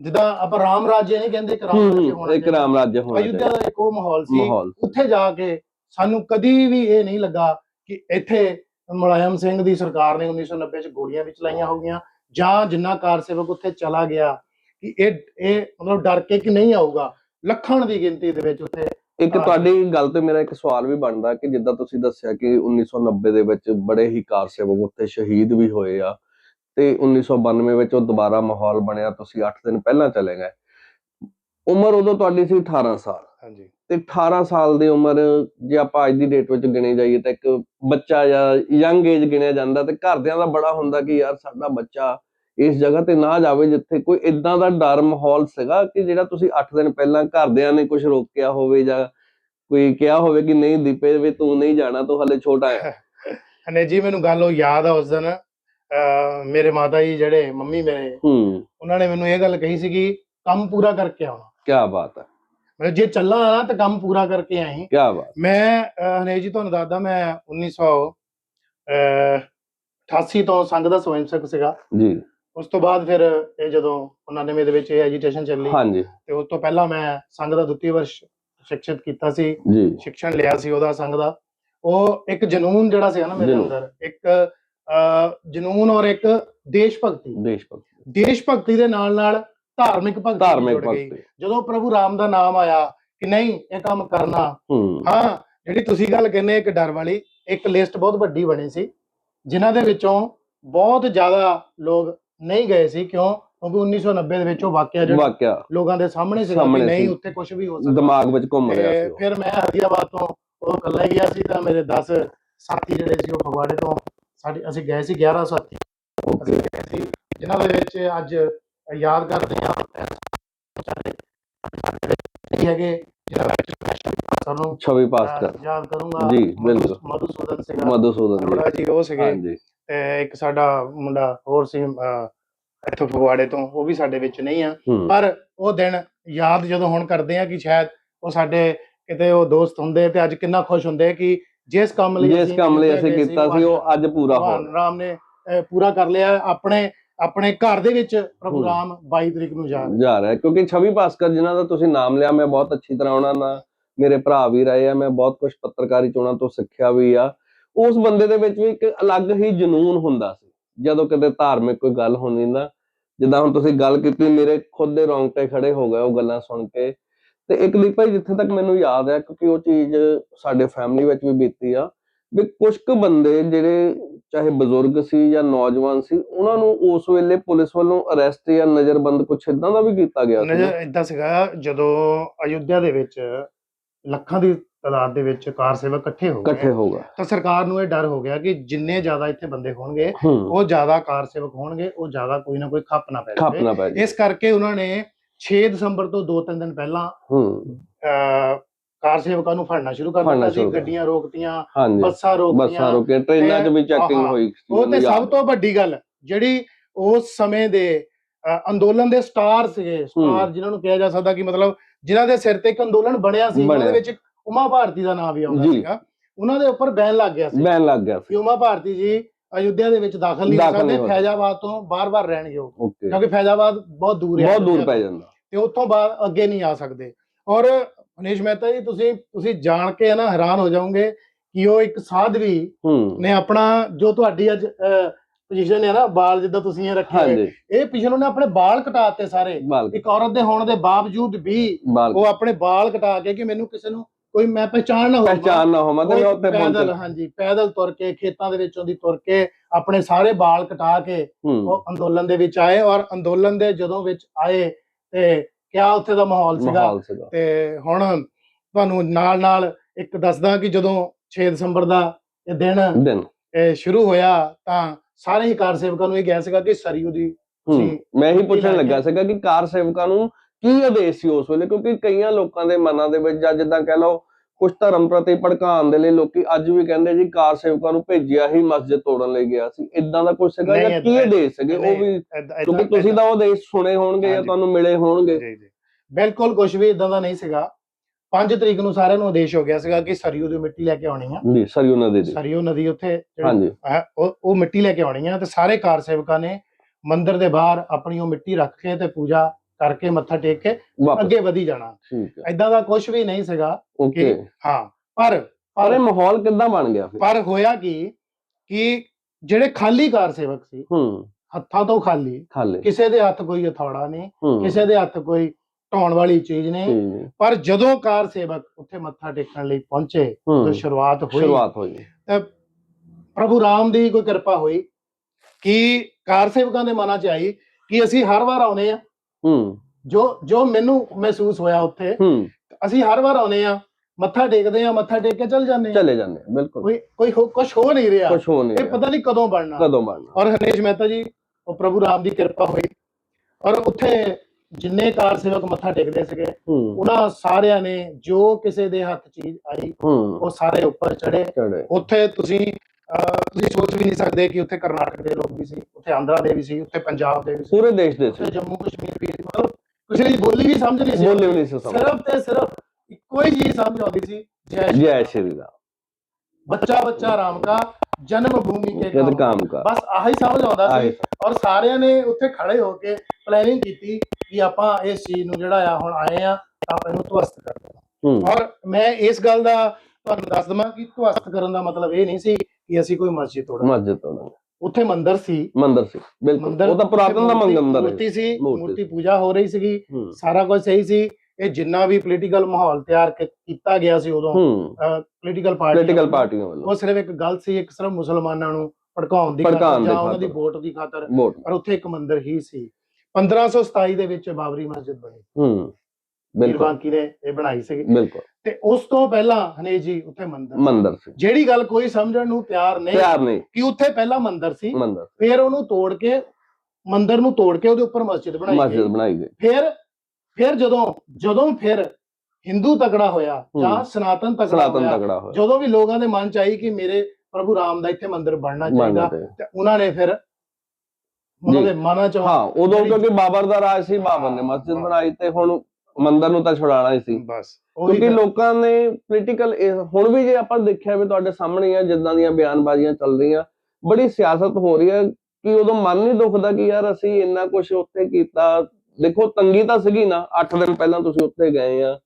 ਜਿੱਦਾਂ ਆਪਾਂ ਰਾਮ ਰਾਜ්य ਨਹੀਂ ਕਹਿੰਦੇ ਕਿ ਰਾਮ ਹੂੰ ਹੋਣਾ ਇੱਕ ਚਾਹੀਦਾ। ਰਾਮ ਰਾਜ ਹੋਣਾ ਅਯੁੱਧਿਆ ਚਾਹੀਦਾ ਦਾ ਇੱਕ ਉਹ ਮਾਹੌਲ ਸੀ ਮਾਹੌਲ। ਉੱਥੇ ਜਾ ਕੇ ਸਾਨੂੰ ਕਦੀ ਵੀ ਇਹ ਨਹੀਂ ਲੱਗਾ ਕਿ ਇੱਥੇ ਮੁਲਾਇਮ ਸਿੰਘ ਦੀ ਸਰਕਾਰ ਨੇ 1990 ਚ ਗੋਲੀਆਂ ਵੀ ਚਲਾਈਆਂ ਹੋਗੀਆਂ ਜਾਂ ਜਿੰਨਾ ਕਾਰ ਸੇਵਕ ਉੱਥੇ ਚਲਾ ਗਿਆ ਕਿ ਇਹ ਇਹ ਮਤਲਬ ਡਰ ਕੇ ਕਿ ਨਹੀਂ ਆਊਗਾ? ਲੱਖਾਂ ਦੀ ਗਿਣਤੀ ਦੇ ਵਿੱਚ ਉੱਥੇ ਇੱਕ। ਤੁਹਾਡੀ ਗੱਲ ਤੇ ਮੇਰਾ ਇੱਕ ਸਵਾਲ ਵੀ ਬਣਦਾ ਕਿ ਜਿੱਦਾਂ ਤੁਸੀਂ ਦੱਸਿਆ ਕਿ 1990 ਦੇ ਵਿੱਚ ਬੜੇ ਹੀ ਕਾਰ ਸੇਵਕ ਉੱਥੇ ਸ਼ਹੀਦ ਵੀ ਹੋਏ ਆ ਤੇ 1992 ਵਿੱਚ ਉਹ ਦੁਬਾਰਾ ਮਾਹੌਲ ਬਣਿਆ ਤੁਸੀਂ 8 ਦਿਨ ਪਹਿਲਾਂ ਚਲੇ ਗਏ। ਉਮਰ ਉਦੋਂ ਤੁਹਾਡੀ ਸੀ 18 ਸਾਲ। ਹਾਂਜੀ। ਤੇ 18 ਸਾਲ ਦੀ ਉਮਰ ਜੇ ਆਪਾਂ ਅੱਜ ਦੀ ਡੇਟ ਵਿੱਚ ਗਿਣੀ ਜਾਈਏ ਤਾਂ ਇੱਕ ਬੱਚਾ ਜਾਂ ਯੰਗ ਏਜ ਗਿਣਿਆ ਜਾਂਦਾ ਤੇ ਘਰਦਿਆਂ ਦਾ ਬੜਾ ਹੁੰਦਾ ਕਿ ਯਾਰ ਸਾਡਾ ਬੱਚਾ ਇਸ ਜਗ੍ਹਾ ਤੇ ਨਾ ਜਾਵੇ ਜਿੱਥੇ ਕੋਈ ਇਦਾਂ ਦਾ ਡਰ ਮਾਹੌਲ ਸੀਗਾ ਕਿ ਜਿਹੜਾ ਤੁਸੀਂ 8 ਦਿਨ ਪਹਿਲਾਂ ਘਰਦਿਆਂ ਨੇ ਕੁਝ ਰੋਕਿਆ ਹੋਵੇ ਜਾਂ ਕੋਈ ਕਿਹਾ ਹੋਵੇ ਕਿ ਨਹੀਂ ਦੀਪੇ ਵੀ ਤੂੰ ਨਹੀਂ ਜਾਣਾ ਤੂੰ ਹਲੇ ਛੋਟਾ ਹੈ (laughs) ਹਨੇ ਜੀ ਮੈਨੂੰ ਗੱਲ ਉਹ ਯਾਦ ਆ ਉਸ ਦਿਨ ਮੇਰੇ ਮਾਤਾ ਜੀ ਜਿਹੜੇ ਮੰਮੀ ਮੇਰੇ ਉਹਨਾਂ ਨੇ ਮੈਨੂੰ ਇਹ ਗੱਲ ਕਹੀ ਸੀ ਕਿ ਕੰਮ ਪੂਰਾ ਕਰਕੇ ਆਉਣਾ। ਕੀ ਬਾਤ ਹੈ ਮਤਲਬ ਜੇ ਚੱਲਾਂ ਨਾ ਤਾਂ ਕੰਮ ਪੂਰਾ ਕਰਕੇ ਆਈ। ਕੀ ਬਾਤ। ਮੈਂ ਹਨੇਸ਼ ਜੀ ਤੁਹਾਨੂੰ ਦੱਸਦਾ ਮੈਂ 1988 ਤੋਂ ਸੰਘ ਦਾ ਸਵੈਂ ਸੇਵਕ ਸੀਗਾ। ਜੀ। ਉਸ ਤੋਂ ਬਾਅਦ ਫਿਰ ਇਹ ਜਦੋਂ 99 ਦੇ ਵਿੱਚ ਇਹ ਐਜੀਟੇਸ਼ਨ ਚੱਲੀ ਹਾਂਜੀ। ਤੇ ਉਸ ਤੋਂ ਪਹਿਲਾਂ ਮੈਂ ਸੰਘ ਦਾ ਦੁੱਤੀ ਵਰਸ਼ ਸਿੱਖਿਤ ਕੀਤਾ ਸੀ। ਜੀ। ਸਿੱਖਣ ਲਿਆ ਸੀ ਉਹਦਾ ਸੰਘ ਦਾ। ਉਹ ਇੱਕ ਜਨੂਨ ਜਿਹੜਾ ਸੀ ਨਾ ਮੇਰੇ। ਅੰਦਰ ਇੱਕ ਜਨੂਨ ਔਰ ਇੱਕ ਦੇਸ਼ ਭਗਤੀ ਦੇਸ਼ ਭਗਤ ਦੇਸ਼ ਭਗਤੀ ਦੇ ਨਾਲ ਨਾਲ ਧਾਰਮਿਕ ਭਗਤੀ ਧਾਰਮਿਕ ਜੁੜ ਗਈ। ਭਗਤ। ਜਦੋਂ ਪ੍ਰਭੂ ਰਾਮ ਦਾ ਨਾਮ ਆਇਆ ਕਿ ਨਹੀਂ ਇਹ ਕੰਮ ਕਰਨਾ। ਹੂੰ। ਹਾਂ ਜਿਹੜੀ ਤੁਸੀਂ ਗੱਲ ਕਹਿੰਦੇ ਇੱਕ ਡਰ ਵਾਲੀ ਇੱਕ ਲਿਸਟ ਬਹੁਤ ਵੱਡੀ ਬਣੀ ਸੀ ਜਿਨ੍ਹਾਂ ਦੇ ਵਿੱਚੋਂ ਬਹੁਤ ਜ਼ਿਆਦਾ ਲੋਕ ਨਹੀਂ ਗਏ ਸੀ। ਕਿਉਂ? ਕਿਉਂਕਿ 1990 ਦੇ ਵਿੱਚ ਉਹ ਵਾਕਿਆ ਜਿਹੜਾ ਵਾਕਿਆ। ਲੋਕਾਂ ਦੇ ਸਾਹਮਣੇ ਸੀ ਸਾਹਮਣੇ ਨਹੀਂ ਸੀ। ਉੱਥੇ ਕੁਝ ਵੀ ਹੋ ਸਕਦਾ। ਦਿਮਾਗ ਵਿੱਚ ਘੁੰਮ ਰਿਹਾ ਤੇ ਸੀ ਉਹ। ਫਿਰ ਮੈਂ ਹਰੀਆਬਾਦ ਤੋਂ ਉਹ ਇਕੱਲਾ ਹੀ ਗਿਆ ਸੀ ਤਾਂ ਮੇਰੇ 10 ਸਾਥੀ ਜਿਹੜੇ ਸੀ ਉਹ ਫਗਵਾੜੇ ਤੋਂ ਸਾਡੇ ਅਸੀਂ ਗਏ ਸੀ 11 ਸਾਥੀ। ਅਸੀਂ ਗਏ ਸੀ ਜਿਨ੍ਹਾਂ ਦੇ ਵਿੱਚ ਅੱਜ ਯਾਦ ਕਰਦੇ ਆ ਨਹੀਂ ਹੈਗੇ ਸਾਨੂੰ ਛਵੀ ਪਾਸ ਕਰ। ਯਾਦ ਕਰੂੰਗਾ। ਜੀ, ਬਿਲਕੁਲ। ਮਧੂਸੂਦਨ ਸੀਗਾ ਮਧੂਸੂਦਨ ਅਰੋੜਾ ਜੀ ਜੀ ਉਹ ਸੀਗੇ। ਤੇ ਇੱਕ ਸਾਡਾ ਮੁੰਡਾ ਹੋਰ ਸੀ ਇੱਥੋਂ ਫਗਵਾੜੇ ਤੋਂ ਉਹ ਵੀ ਸਾਡੇ ਵਿੱਚ ਨਹੀਂ ਆ। ਪਰ ਉਹ ਦਿਨ ਯਾਦ ਜਦੋਂ ਹੁਣ ਕਰਦੇ ਆ ਕਿ ਸ਼ਾਇਦ ਉਹ ਸਾਡੇ ਕਿਤੇ ਉਹ ਦੋਸਤ ਹੁੰਦੇ ਤੇ ਅੱਜ ਕਿੰਨਾ ਖੁਸ਼ ਹੁੰਦੇ ਕਿ ਜਿਸ ਕੰਮ ਲਈ ਜਿਸ ਕੰਮ ਲਈ ਅਸੀਂ ਕੀਤਾ ਸੀ ਉਹ ਅੱਜ ਪੂਰਾ ਹੋ ਰਾਮ ਨੇ ਪੂਰਾ ਕਰ ਲਿਆ। ਆਪਣੇ ਆਪਣੇ ਘਰ ਦੇ ਵਿੱਚ ਪ੍ਰਭੂ। ਰਾਮ 22 ਤਰੀਕ ਨੂੰ ਜਾ ਜਾ ਰਿਹਾ। ਕਿਉਂਕਿ ਛਵੀ ਭਾਸਕਰ ਜਿਨ੍ਹਾਂ ਦਾ ਤੁਸੀਂ ਨਾਮ ਲਿਆ ਮੈਂ ਬਹੁਤ ਅੱਛੀ ਤਰ੍ਹਾਂ ਉਹਨਾਂ ਨਾਲ ਮੇਰੇ ਭਰਾ ਵੀ ਰਹੇ ਆ ਮੈਂ ਬਹੁਤ ਕੁਝ ਪੱਤਰਕਾਰੀ ਚੋਣਾਂ ਤੋਂ ਸਿੱਖਿਆ ਵੀ ਆ ਉਸ ਬੰਦੇ ਦੇ ਵਿੱਚ ਵੀ ਇੱਕ ਅਲੱਗ ਹੀ ਜਨੂਨ ਹੁੰਦਾ ਸੀ ਜਦੋਂ ਕਦੇ ਧਾਰਮਿਕ ਕੋਈ ਗੱਲ ਹੁੰਦੀ ਨਾ ਜਿੱਦਾਂ ਹੁਣ ਤੁਸੀਂ ਗੱਲ ਕੀਤੀ ਮੇਰੇ ਖੁਦ ਦੇ ਰੌਂਗਟੇ ਖੜੇ ਹੋ ਗਏ ਉਹ ਗੱਲਾਂ ਸੁਣ ਕੇ ਤੇ ਇੱਕ ਦੀਪਾ ਜੀ ਜਿੱਥੇ ਤੱਕ ਮੈਨੂੰ ਯਾਦ ਹੈ ਕਿਉਂਕਿ ਉਹ ਚੀਜ਼ ਸਾਡੇ ਫੈਮਿਲੀ ਵਿੱਚ ਵੀ ਬੀਤੀ ਆ ਵੀ ਕੁਝ ਕੁ ਬੰਦੇ ਜਿਹੜੇ ਚਾਹੇ ਬਜ਼ੁਰਗ ਸੀ ਜਾਂ ਨੌਜਵਾਨ ਸੀ ਉਹਨਾਂ ਨੂੰ ਉਸ ਵੇਲੇ ਪੁਲਿਸ ਵੱਲੋਂ ਅਰੈਸਟ ਜਾਂ ਨਜ਼ਰਬੰਦ ਕੁਛ ਇਦਾਂ ਦਾ ਵੀ ਕੀਤਾ ਗਿਆ ਸੀ? ਨਜ਼ਰ ਇਦਾਂ ਸੀਗਾ ਜਦੋਂ ਅਯੁੱਧਿਆ ਦੇ ਵਿੱਚ ਲੱਖਾਂ ਦੀ ਤਾਦਾਦ ਦੇ ਵਿੱਚ ਕਾਰ ਸੇਵਕ ਇਕੱਠੇ ਹੋ ਇਕੱਠੇ ਗਏ। ਹੋਗਾ ਤਾਂ ਸਰਕਾਰ ਨੂੰ ਇਹ ਡਰ ਹੋ ਗਿਆ ਕਿ ਜਿੰਨੇ ਜ਼ਿਆਦਾ ਇੱਥੇ ਬੰਦੇ ਹੋਣਗੇ ਹੂੰ। ਉਹ ਜ਼ਿਆਦਾ ਕਾਰ ਸੇਵਕ ਹੋਣਗੇ ਉਹ ਜ਼ਿਆਦਾ ਕੋਈ ਨਾ ਕੋਈ ਖੱਪ ਨਾ ਪੈ ਜਾਵੇ। ਇਸ ਕਰਕੇ ਉਹਨਾਂ ਨੇ 6 ਦਸੰਬਰ ਤੋਂ 2-3 ਦਿਨ ਪਹਿਲਾਂ ਹੂੰ। ਕਾਰ ਸੇਵਕਾਂ ਨੂੰ ਫੜਨਾ ਸ਼ੁਰੂ ਕਰ ਫੜਨਾ ਦਿੱਤਾ ਸੀ ਸ਼ੁਰੂ ਕਰ ਗੱਡੀਆਂ ਰੋਕਤੀਆਂ ਹਾਂਜੀ। ਬੱਸਾਂ ਬੱਸਾਂ ਰੋਕਤੀਆਂ ਰੁਕੇ ਟ੍ਰੇਨਾਂ 'ਚ ਵੀ ਚੈਕਿੰਗ ਹਾਂ, ਹੋਈ ਉਹ ਤੇ ਸਭ ਤੋਂ ਵੱਡੀ ਗੱਲ ਜਿਹੜੀ ਉਸ ਸਮੇਂ ਦੇ ਅੰਦੋਲਨ ਦੇ ਸਟਾਰ ਸੀਗੇ ਸਟਾਰ ਜਿਨ੍ਹਾਂ ਨੂੰ ਕਿਹਾ ਜਾ ਸਕਦਾ ਕਿ ਮਤਲਬ ਜਿਨ੍ਹਾਂ ਦੇ ਸਿਰ ਤੇ ਇੱਕ ਅੰਦੋਲਨ ਬਣਿਆ ਸੀ ਉਹਨਾਂ ਦੇ ਬਣਿਆ। ਵਿੱਚ ਇੱਕ ਉਮਾ ਭਾਰਤੀ ਦਾ ਨਾਮ ਵੀ ਆਉਂਦਾ ਜੀ। ਸੀਗਾ। ਉਹਨਾਂ ਦੇ ਉੱਪਰ ਬੈਨ ਲੱਗ ਗਿਆ ਸੀ। ਬੈਨ ਲੱਗ ਗਿਆ ਕਿ ਸੀ ਉਮਾ ਭਾਰਤੀ ਜੀ ਅਯੁੱਧਿਆ ਦੇ ਵਿੱਚ ਦਾਖਲ ਨਹੀਂ ਹੋ ਦਾਖਲ ਨਹੀਂ ਸਕਦੇ। ਹੋ ਫੈਜ਼ਾਬਾਦ ਤੋਂ ਬਾਰ-ਬਾਰ ਰਹਿਣਗੇ ਉਹ ਓਕੇ। ਕਿਉਂਕਿ ਫੈਜ਼ਾਬਾਦ ਬਹੁਤ ਦੂਰ ਹੈ ਬਹੁਤ ਦੂਰ ਪੈ। ਜਾਂਦਾ। ਤੇ ਉੱਥੋਂ ਬਾਅਦ ਅੱਗੇ ਨਹੀਂ ਆ ਸਕਦੇ। ਔਰ ਮਨੀਸ਼ ਮਹਿਤਾ ਜੀ ਤੁਸੀਂ ਤੁਸੀਂ ਜਾਣ ਕੇ ਨਾ ਹੈਰਾਨ ਹੋ ਜਾਓਗੇ ਕਿ ਉਹ ਇੱਕ ਸਾਧਵੀ ਨੇ ਆਪਣਾ ਜੋ ਤੁਹਾਡੀ ਅੱਜ ਪੋਜੀਸ਼ਨ ਹੈ ਨਾ ਬਾਲ ਜਿੱਦਾਂ ਤੁਸੀਂ ਇਹ ਰੱਖੇ ਹੋਏ ਇਹ ਪਿਛਲੇ ਉਹਨੇ ਆਪਣੇ ਬਾਲ ਕਟਾਤੇ ਸਾਰੇ। ਇੱਕ ਔਰਤ ਦੇ ਹੋਣ ਦੇ ਬਾਵਜੂਦ ਵੀ ਉਹ ਆਪਣੇ ਬਾਲ ਕਟਾ ਕੇ ਕਿ ਮੈਨੂੰ ਕਿਸੇ ਨੂੰ ਕੋਈ ਮੈਂ ਪਹਿਚਾਣ ਨਾ ਹੋਵਾਂ। ਪਹਿਚਾਨ ਨਾ ਹੋਵਾਂ ਤੇ ਮੈਂ ਉੱਤੇ ਪੈਦਲ ਹਾਂਜੀ ਪੈਦਲ ਤੁਰ ਕੇ ਖੇਤਾਂ ਦੇ ਵਿੱਚੋਂ ਦੀ ਤੁਰ ਕੇ ਆਪਣੇ ਸਾਰੇ ਬਾਲ ਕਟਾ ਕੇ ਉਹ ਅੰਦੋਲਨ ਦੇ ਵਿੱਚ ਆਏ ਔਰ ਅੰਦੋਲਨ ਦੇ ਜਦੋਂ ਵਿੱਚ ਆਏ ਤੇ ਕਿਆ ਉੱਥੇ ਦਾ ਮਾਹੌਲ ਸੀਗਾ? ਮਾਹੌਲ ਸੀਗਾ। ਤੇ ਹੁਣ ਤੁਹਾਨੂੰ ਨਾਲ ਨਾਲ ਇੱਕ ਦੱਸਦਾ ਕਿ ਜਦੋਂ 6 ਦਸੰਬਰ ਦਾ ਇਹ ਦਿਨ ਦਿਨ। ਇਹ ਸ਼ੁਰੂ ਹੋਇਆ ਤਾਂ ਸਾਰੇ ਹੀ ਕਾਰ ਸੇਵਕਾਂ ਨੂੰ ਇਹ ਕਿਹਾ ਸੀਗਾ ਕਿ ਸਰੀਓ ਦੀ ਹੂੰ। ਮੈਂ ਹੀ ਪੁੱਛਣ ਲੱਗਾ ਸੀਗਾ ਕਿ ਕਾਰ ਸੇਵਕਾਂ ਨੂੰ ਕੀ ਆਦੇਸ਼ ਸੀ ਉਸ ਵੇਲੇ? ਕਿਉਂਕਿ ਕਈਆਂ ਲੋਕਾਂ ਦੇ ਮਨਾਂ ਦੇ ਵਿੱਚ ਜਾਂ ਜਿੱਦਾਂ ਕਹਿ ਲਓ ਕੁਝ ਧਰਮ ਪ੍ਰਤੀ ਭੜਕਾਉਣ ਦੇ ਲਈ ਲੋਕੀ ਅੱਜ ਵੀ ਕਹਿੰਦੇ ਜੀ ਕਾਰ ਸੇਵਕਾਂ ਨੂੰ ਭੇਜਿਆ ਹੀ ਮਸਜਿਦ ਤੋੜਨ ਲਈ ਗਿਆ ਸੀ। ਇਦਾਂ ਦਾ ਕੁਝ ਸੀਗਾ ਜਾਂ ਕੀ ਆਦੇਸ਼ ਸੀਗੇ? ਉਹ ਵੀ ਕਿਉਂਕਿ ਤੁਸੀਂ ਤਾਂ ਉਹ ਆਦੇਸ਼ ਸੁਣੇ ਹੋਣਗੇ ਜਾਂ। ਤੁਹਾਨੂੰ ਮਿਲੇ ਹੋਣਗੇ। ਜੀ ਜੀ। ਬਿਲਕੁਲ ਕੁਝ ਵੀ ਇਦਾਂ ਦਾ ਨਹੀਂ ਸੀਗਾ। 5 ਤਰੀਕ ਨੂੰ ਸਾਰਿਆਂ ਨੂੰ ਆਦੇਸ਼ ਹੋ ਗਿਆ ਸੀਗਾ ਕਿ ਸਰੀਓ ਦੀ ਮਿੱਟੀ ਲੈ ਕੇ ਆਉਣੀ ਆ। ਜੀ ਸਰੀਓ ਨਦੀ ਦੀ। ਸਰੀਓ ਨਦੀ ਉੱਥੇ ਹਾਂਜੀ। ਉਹ ਮਿੱਟੀ ਲੈ ਕੇ ਆਉਣੀ ਆ ਤੇ ਸਾਰੇ ਕਾਰ ਸੇਵਕਾਂ ਨੇ ਮੰਦਿਰ ਦੇ ਬਾਹਰ ਆਪਣੀ ਉਹ ਮਿੱਟੀ ਰੱਖ ਕੇ ਤੇ ਪੂਜਾ ਕਰਕੇ ਮੱਥਾ ਟੇਕ ਕੇ ਅੱਗੇ ਵਧੀ ਜਾਣਾ। ਠੀਕ ਹੈ। ਇਦਾਂ ਦਾ ਕੁਝ ਵੀ ਨਹੀਂ ਸੀਗਾ ਓਕੇ। ਹਾਂ ਪਰ ਪਰ ਮਾਹੌਲ ਕਿੱਦਾਂ ਬਣ ਗਿਆ ਫਿਰ? ਪਰ ਹੋਇਆ ਕੀ ਕਿ ਜਿਹੜੇ ਖਾਲੀ ਕਾਰ ਸੇਵਕ ਸੀ ਹੂੰ। ਹੱਥਾਂ ਤੋਂ ਖਾਲੀ ਕਿਸੇ ਦੇ ਹੱਥ ਕੋਈ ਹਥੌੜਾ ਨਹੀਂ ਕਿਸੇ ਦੇ ਹੱਥ ਕੋਈ ਢਾਉਣ ਵਾਲੀ ਚੀਜ਼ ਨਹੀਂ। ਪਰ ਜਦੋਂ ਕਾਰ ਸੇਵਕ ਉੱਥੇ ਮੱਥਾ ਟੇਕਣ ਲਈ ਪਹੁੰਚੇ ਜਦੋਂ ਸ਼ੁਰੂਆਤ ਹੋਈ ਸ਼ੁਰੂਆਤ ਹੋਈ। ਤਾਂ ਪ੍ਰਭੂ ਰਾਮ ਦੀ ਕੋਈ ਕਿਰਪਾ ਹੋਈ ਕਿ ਕਾਰ ਸੇਵਕਾਂ ਦੇ ਮਨਾਂ 'ਚ ਆਈ ਕਿ ਅਸੀਂ ਹਰ ਵਾਰ ਆਉਨੇ ਆ ਹੂੰ। ਜੋ ਜੋ ਮੈਨੂੰ ਮਹਿਸੂਸ ਹੋਇਆ ਉੱਥੇ ਹੂੰ। ਅਸੀਂ ਹਰ ਵਾਰ ਆਉਨੇ ਆ ਮੱਥਾ ਟੇਕਦੇ ਆ ਮੱਥਾ ਟੇਕ ਕੇ ਚੱਲ ਜਾਂਦੇ ਆ ਚਲੇ ਜਾਂਦੇ ਆ, ਬਿਲਕੁਲ। ਕੋਈ ਕੋਈ ਕੁਝ ਹੋ ਨਹੀਂ ਰਿਹਾ। ਕੁਝ ਹੋ ਨਹੀਂ ਇਹ। ਪਤਾ ਨਹੀਂ ਕਦੋਂ ਬਣਨਾ। ਕਦੋਂ ਬਣਨਾ। ਔਰ ਹਨੇਸ਼ ਮਹਿਤਾ ਜੀ ਉਹ ਪ੍ਰਭੂ ਰਾਮ ਦੀ ਕਿਰਪਾ ਹੋਈ। ਔਰ ਉੱਥੇ ਜਿੰਨੇ ਕਾਰ ਸੇਵਕ ਮੱਥਾ ਟੇਕਦੇ ਸੀਗੇ ਉਹਨਾਂ ਸਾਰਿਆਂ ਨੇ ਜੋ ਕਿਸੇ ਦੇ ਹੱਥ ਚੀਜ਼ ਆਈ ਉਹ ਸਾਰੇ ਉੱਪਰ ਚੜੇ ਉੱਥੇ ਤੁਸੀਂ ਤੁਸੀਂ ਸੋਚ ਵੀ ਨਹੀਂ ਸਕਦੇ ਕਿ ਉੱਥੇ ਕਰਨਾਟਕ ਦੇ ਲੋਕ ਵੀ ਸੀ ਉੱਥੇ ਆਂਧਰਾ ਦੇ ਵੀ ਸੀ ਉੱਥੇ ਪੰਜਾਬ ਦੇ ਵੀ ਸੀ ਪੂਰੇ ਦੇਸ਼ ਦੇ ਸੀ। ਜੰਮੂ ਕਸ਼ਮੀਰ ਵੀ ਸੀ। ਮਤਲਬ ਕਿਸੇ ਦੀ ਬੋਲੀ ਵੀ ਸਮਝ ਨਹੀਂ ਸੀ ਬੋਲੇ ਵੀ ਨਹੀਂ ਸੀ ਸਮਝ। ਸਿਰਫ ਤੇ ਸਿਰਫ ਇੱਕੋ ਹੀ ਚੀਜ਼ ਸਮਝ ਆਉਂਦੀ ਸੀ ਜੈ ਸ਼੍ਰੀ ਰਾਮ। ਬੱਚਾ ਬੱਚਾ ਰਾਮ ਕਾ ਜਨਮ ਭੂਮि ਕੇ ਕਾਮ। ਕਰ ਬਸ ਆਹੀ ਸਮਝ ਆਉਂਦਾ ਸੀ। ਔਰ ਸਾਰਿਆਂ ਨੇ ਉੱਥੇ ਖੜੇ ਹੋ ਕੇ ਪਲੈਨਿੰਗ ਕੀਤੀ ਕਿ ਆਪਾਂ ਇਸ ਚੀਜ਼ ਨੂੰ ਜਿਹੜਾ ਆ ਹੁਣ ਆਏ ਆ ਆਪਾਂ ਇਹਨੂੰ ਧਵਸਤ ਕਰ ਦੇਣਾ। ਔਰ ਮੈਂ ਇਸ ਗੱਲ ਦਾ ਤੁਹਾਨੂੰ ਦੱਸ ਦਵਾਂ ਕਿ ਧਵਸਤ ਕਰਨ ਦਾ ਮਤਲਬ ਇਹ ਨਹੀਂ ਸੀ ਕਿ ਅਸੀਂ ਕੋਈ ਮਸਜਿਦ ਤੋੜਨਾ ਮਸਜਿਦ ਤੋਂ ਉੱਥੇ ਮੰਦਿਰ ਸੀ। ਮੰਦਰ ਸੀ ਬਿਲਕੁਲ। ਉਹ ਤਾਂ ਪੁਰਾਤਨ ਦਾ ਮੰਦਰ ਮੂਰਤੀ ਸੀ। ਮੂਰਤੀ। ਪੂਜਾ ਹੋ ਰਹੀ ਸੀਗੀ। ਹੂੰ। ਸਾਰਾ ਕੁਝ ਸਹੀ ਸੀ। ਇਹ ਜਿੰਨਾ ਵੀ ਪੋਲੀਟੀਕਲ ਮਾਹੌਲ ਤਿਆਰ ਕੀਤਾ ਗਿਆ ਸੀ ਉਦੋਂ। ਪੋਲੀਟੀਕਲ ਪਾਰਟੀ ਪੋਲੀਟੀਕਲ ਪਾਰਟੀਆਂ ਵੱਲੋਂ। ਉਹ ਸਿਰਫ ਇੱਕ ਗੱਲ ਸੀ ਇੱਕ ਸਿਰਫ ਮੁਸਲਮਾਨਾਂ ਨੂੰ ਭੜਕਾਉਣ ਦੀ ਖਾਤਰ ਜਾਂ ਉਹਨਾਂ ਦੀ। ਵੋਟ ਦੀ ਖਾਤਰ। ਪਰ ਉੱਥੇ ਇੱਕ ਮੰਦਿਰ ਹੀ ਸੀ। 1527 ਦੇ ਵਿੱਚ ਬਾਬਰੀ ਮਸਜਿਦ ਬਣੀ। ਹੂੰ ਬਿਲਕੁਲ। ਬਾਂਕੀ ਨੇ ਇਹ ਬਣਾਈ ਸੀ ਬਿਲਕੁਲ। ਤੇ ਉਸ ਤੋਂ ਪਹਿਲਾਂ ਹਨੇ ਜੀ ਉੱਥੇ ਮੰਦਿਰ ਸੀ। ਮੰਦਰ ਸੀ। ਜਿਹੜੀ ਗੱਲ ਕੋਈ ਸਮਝਣ ਨੂੰ ਤਿਆਰ ਨਹੀਂ ਤਿਆਰ ਨਹੀਂ। ਕਿ ਉੱਥੇ ਪਹਿਲਾਂ ਮੰਦਿਰ ਸੀ ਮੰਦਰ। ਫਿਰ ਉਹਨੂੰ ਤੋੜ ਕੇ ਮੰਦਿਰ ਨੂੰ ਤੋੜ ਕੇ ਉਹਦੇ ਉੱਪਰ ਮਸਜਿਦ ਬਣਾਈ ਮਸਜਿਦ ਗਈ ਬਣਾਈ ਗਈ। ਫਿਰ ਫਿਰ ਜਦੋਂ ਜਦੋਂ ਫਿਰ ਹਿੰਦੂ ਤਕੜਾ ਹੋਇਆ ਜਾਂ। ਸਨਾਤਨ ਤਕੜਾ ਹੋਇਆ। ਜਦੋਂ ਵੀ ਲੋਕਾਂ ਦੇ ਮਨ ਚ ਆਈ ਕਿ ਮੇਰੇ ਪ੍ਰਭੂ ਰਾਮ ਦਾ ਇੱਥੇ ਮੰਦਿਰ ਬਣਨਾ ਚਾਹੀਦਾ ਤੇ ਉਹਨਾਂ ਨੇ ਫਿਰ ਉਹਨਾਂ। ਦੇ ਮਨਾਂ ਚ ਹਾਂ ਉਦੋਂ ਕਿਉਂਕਿ ਬਾਬਰ ਦਾ ਰਾਜ ਸੀ ਬਾਬਰ ਨੇ ਮਸਜਿਦ। ਬਣਾਈ ਤੇ ਹੁਣ ਮੰਦਰ ਨੂੰ ਤਾਂ ਛੁਡਾਣਾ ਹੀ ਸੀ ਬਸ ਕਿਉਂਕਿ। ਲੋਕਾਂ ਨੇ ਪੋਲੀਟੀਕਲ ਹੁਣ ਵੀ ਜੇ ਆਪਾਂ ਦੇਖਿਆ ਵੀ ਤੁਹਾਡੇ ਸਾਹਮਣੇ ਆ ਜਿੱਦਾਂ ਦੀਆਂ ਬਿਆਨਬਾਜ਼ੀਆਂ ਚੱਲ ਰਹੀਆਂ ਬੜੀ ਸਿਆਸਤ ਹੋ ਰਹੀ ਹੈ ਕਿ ਉਦੋਂ ਮਨ ਨਹੀਂ ਦੁਖਦਾ ਕਿ ਯਾਰ ਅਸੀਂ ਇੰਨਾ ਕੁਝ ਉੱਥੇ ਕੀਤਾ ਦੇਖੋ ਤੰਗੀ ਤਾਂ ਸੀਗੀ ਨਾ 8 ਦਿਨ ਪਹਿਲਾਂ ਤੁਸੀਂ ਉੱਥੇ ਗਏ ਆ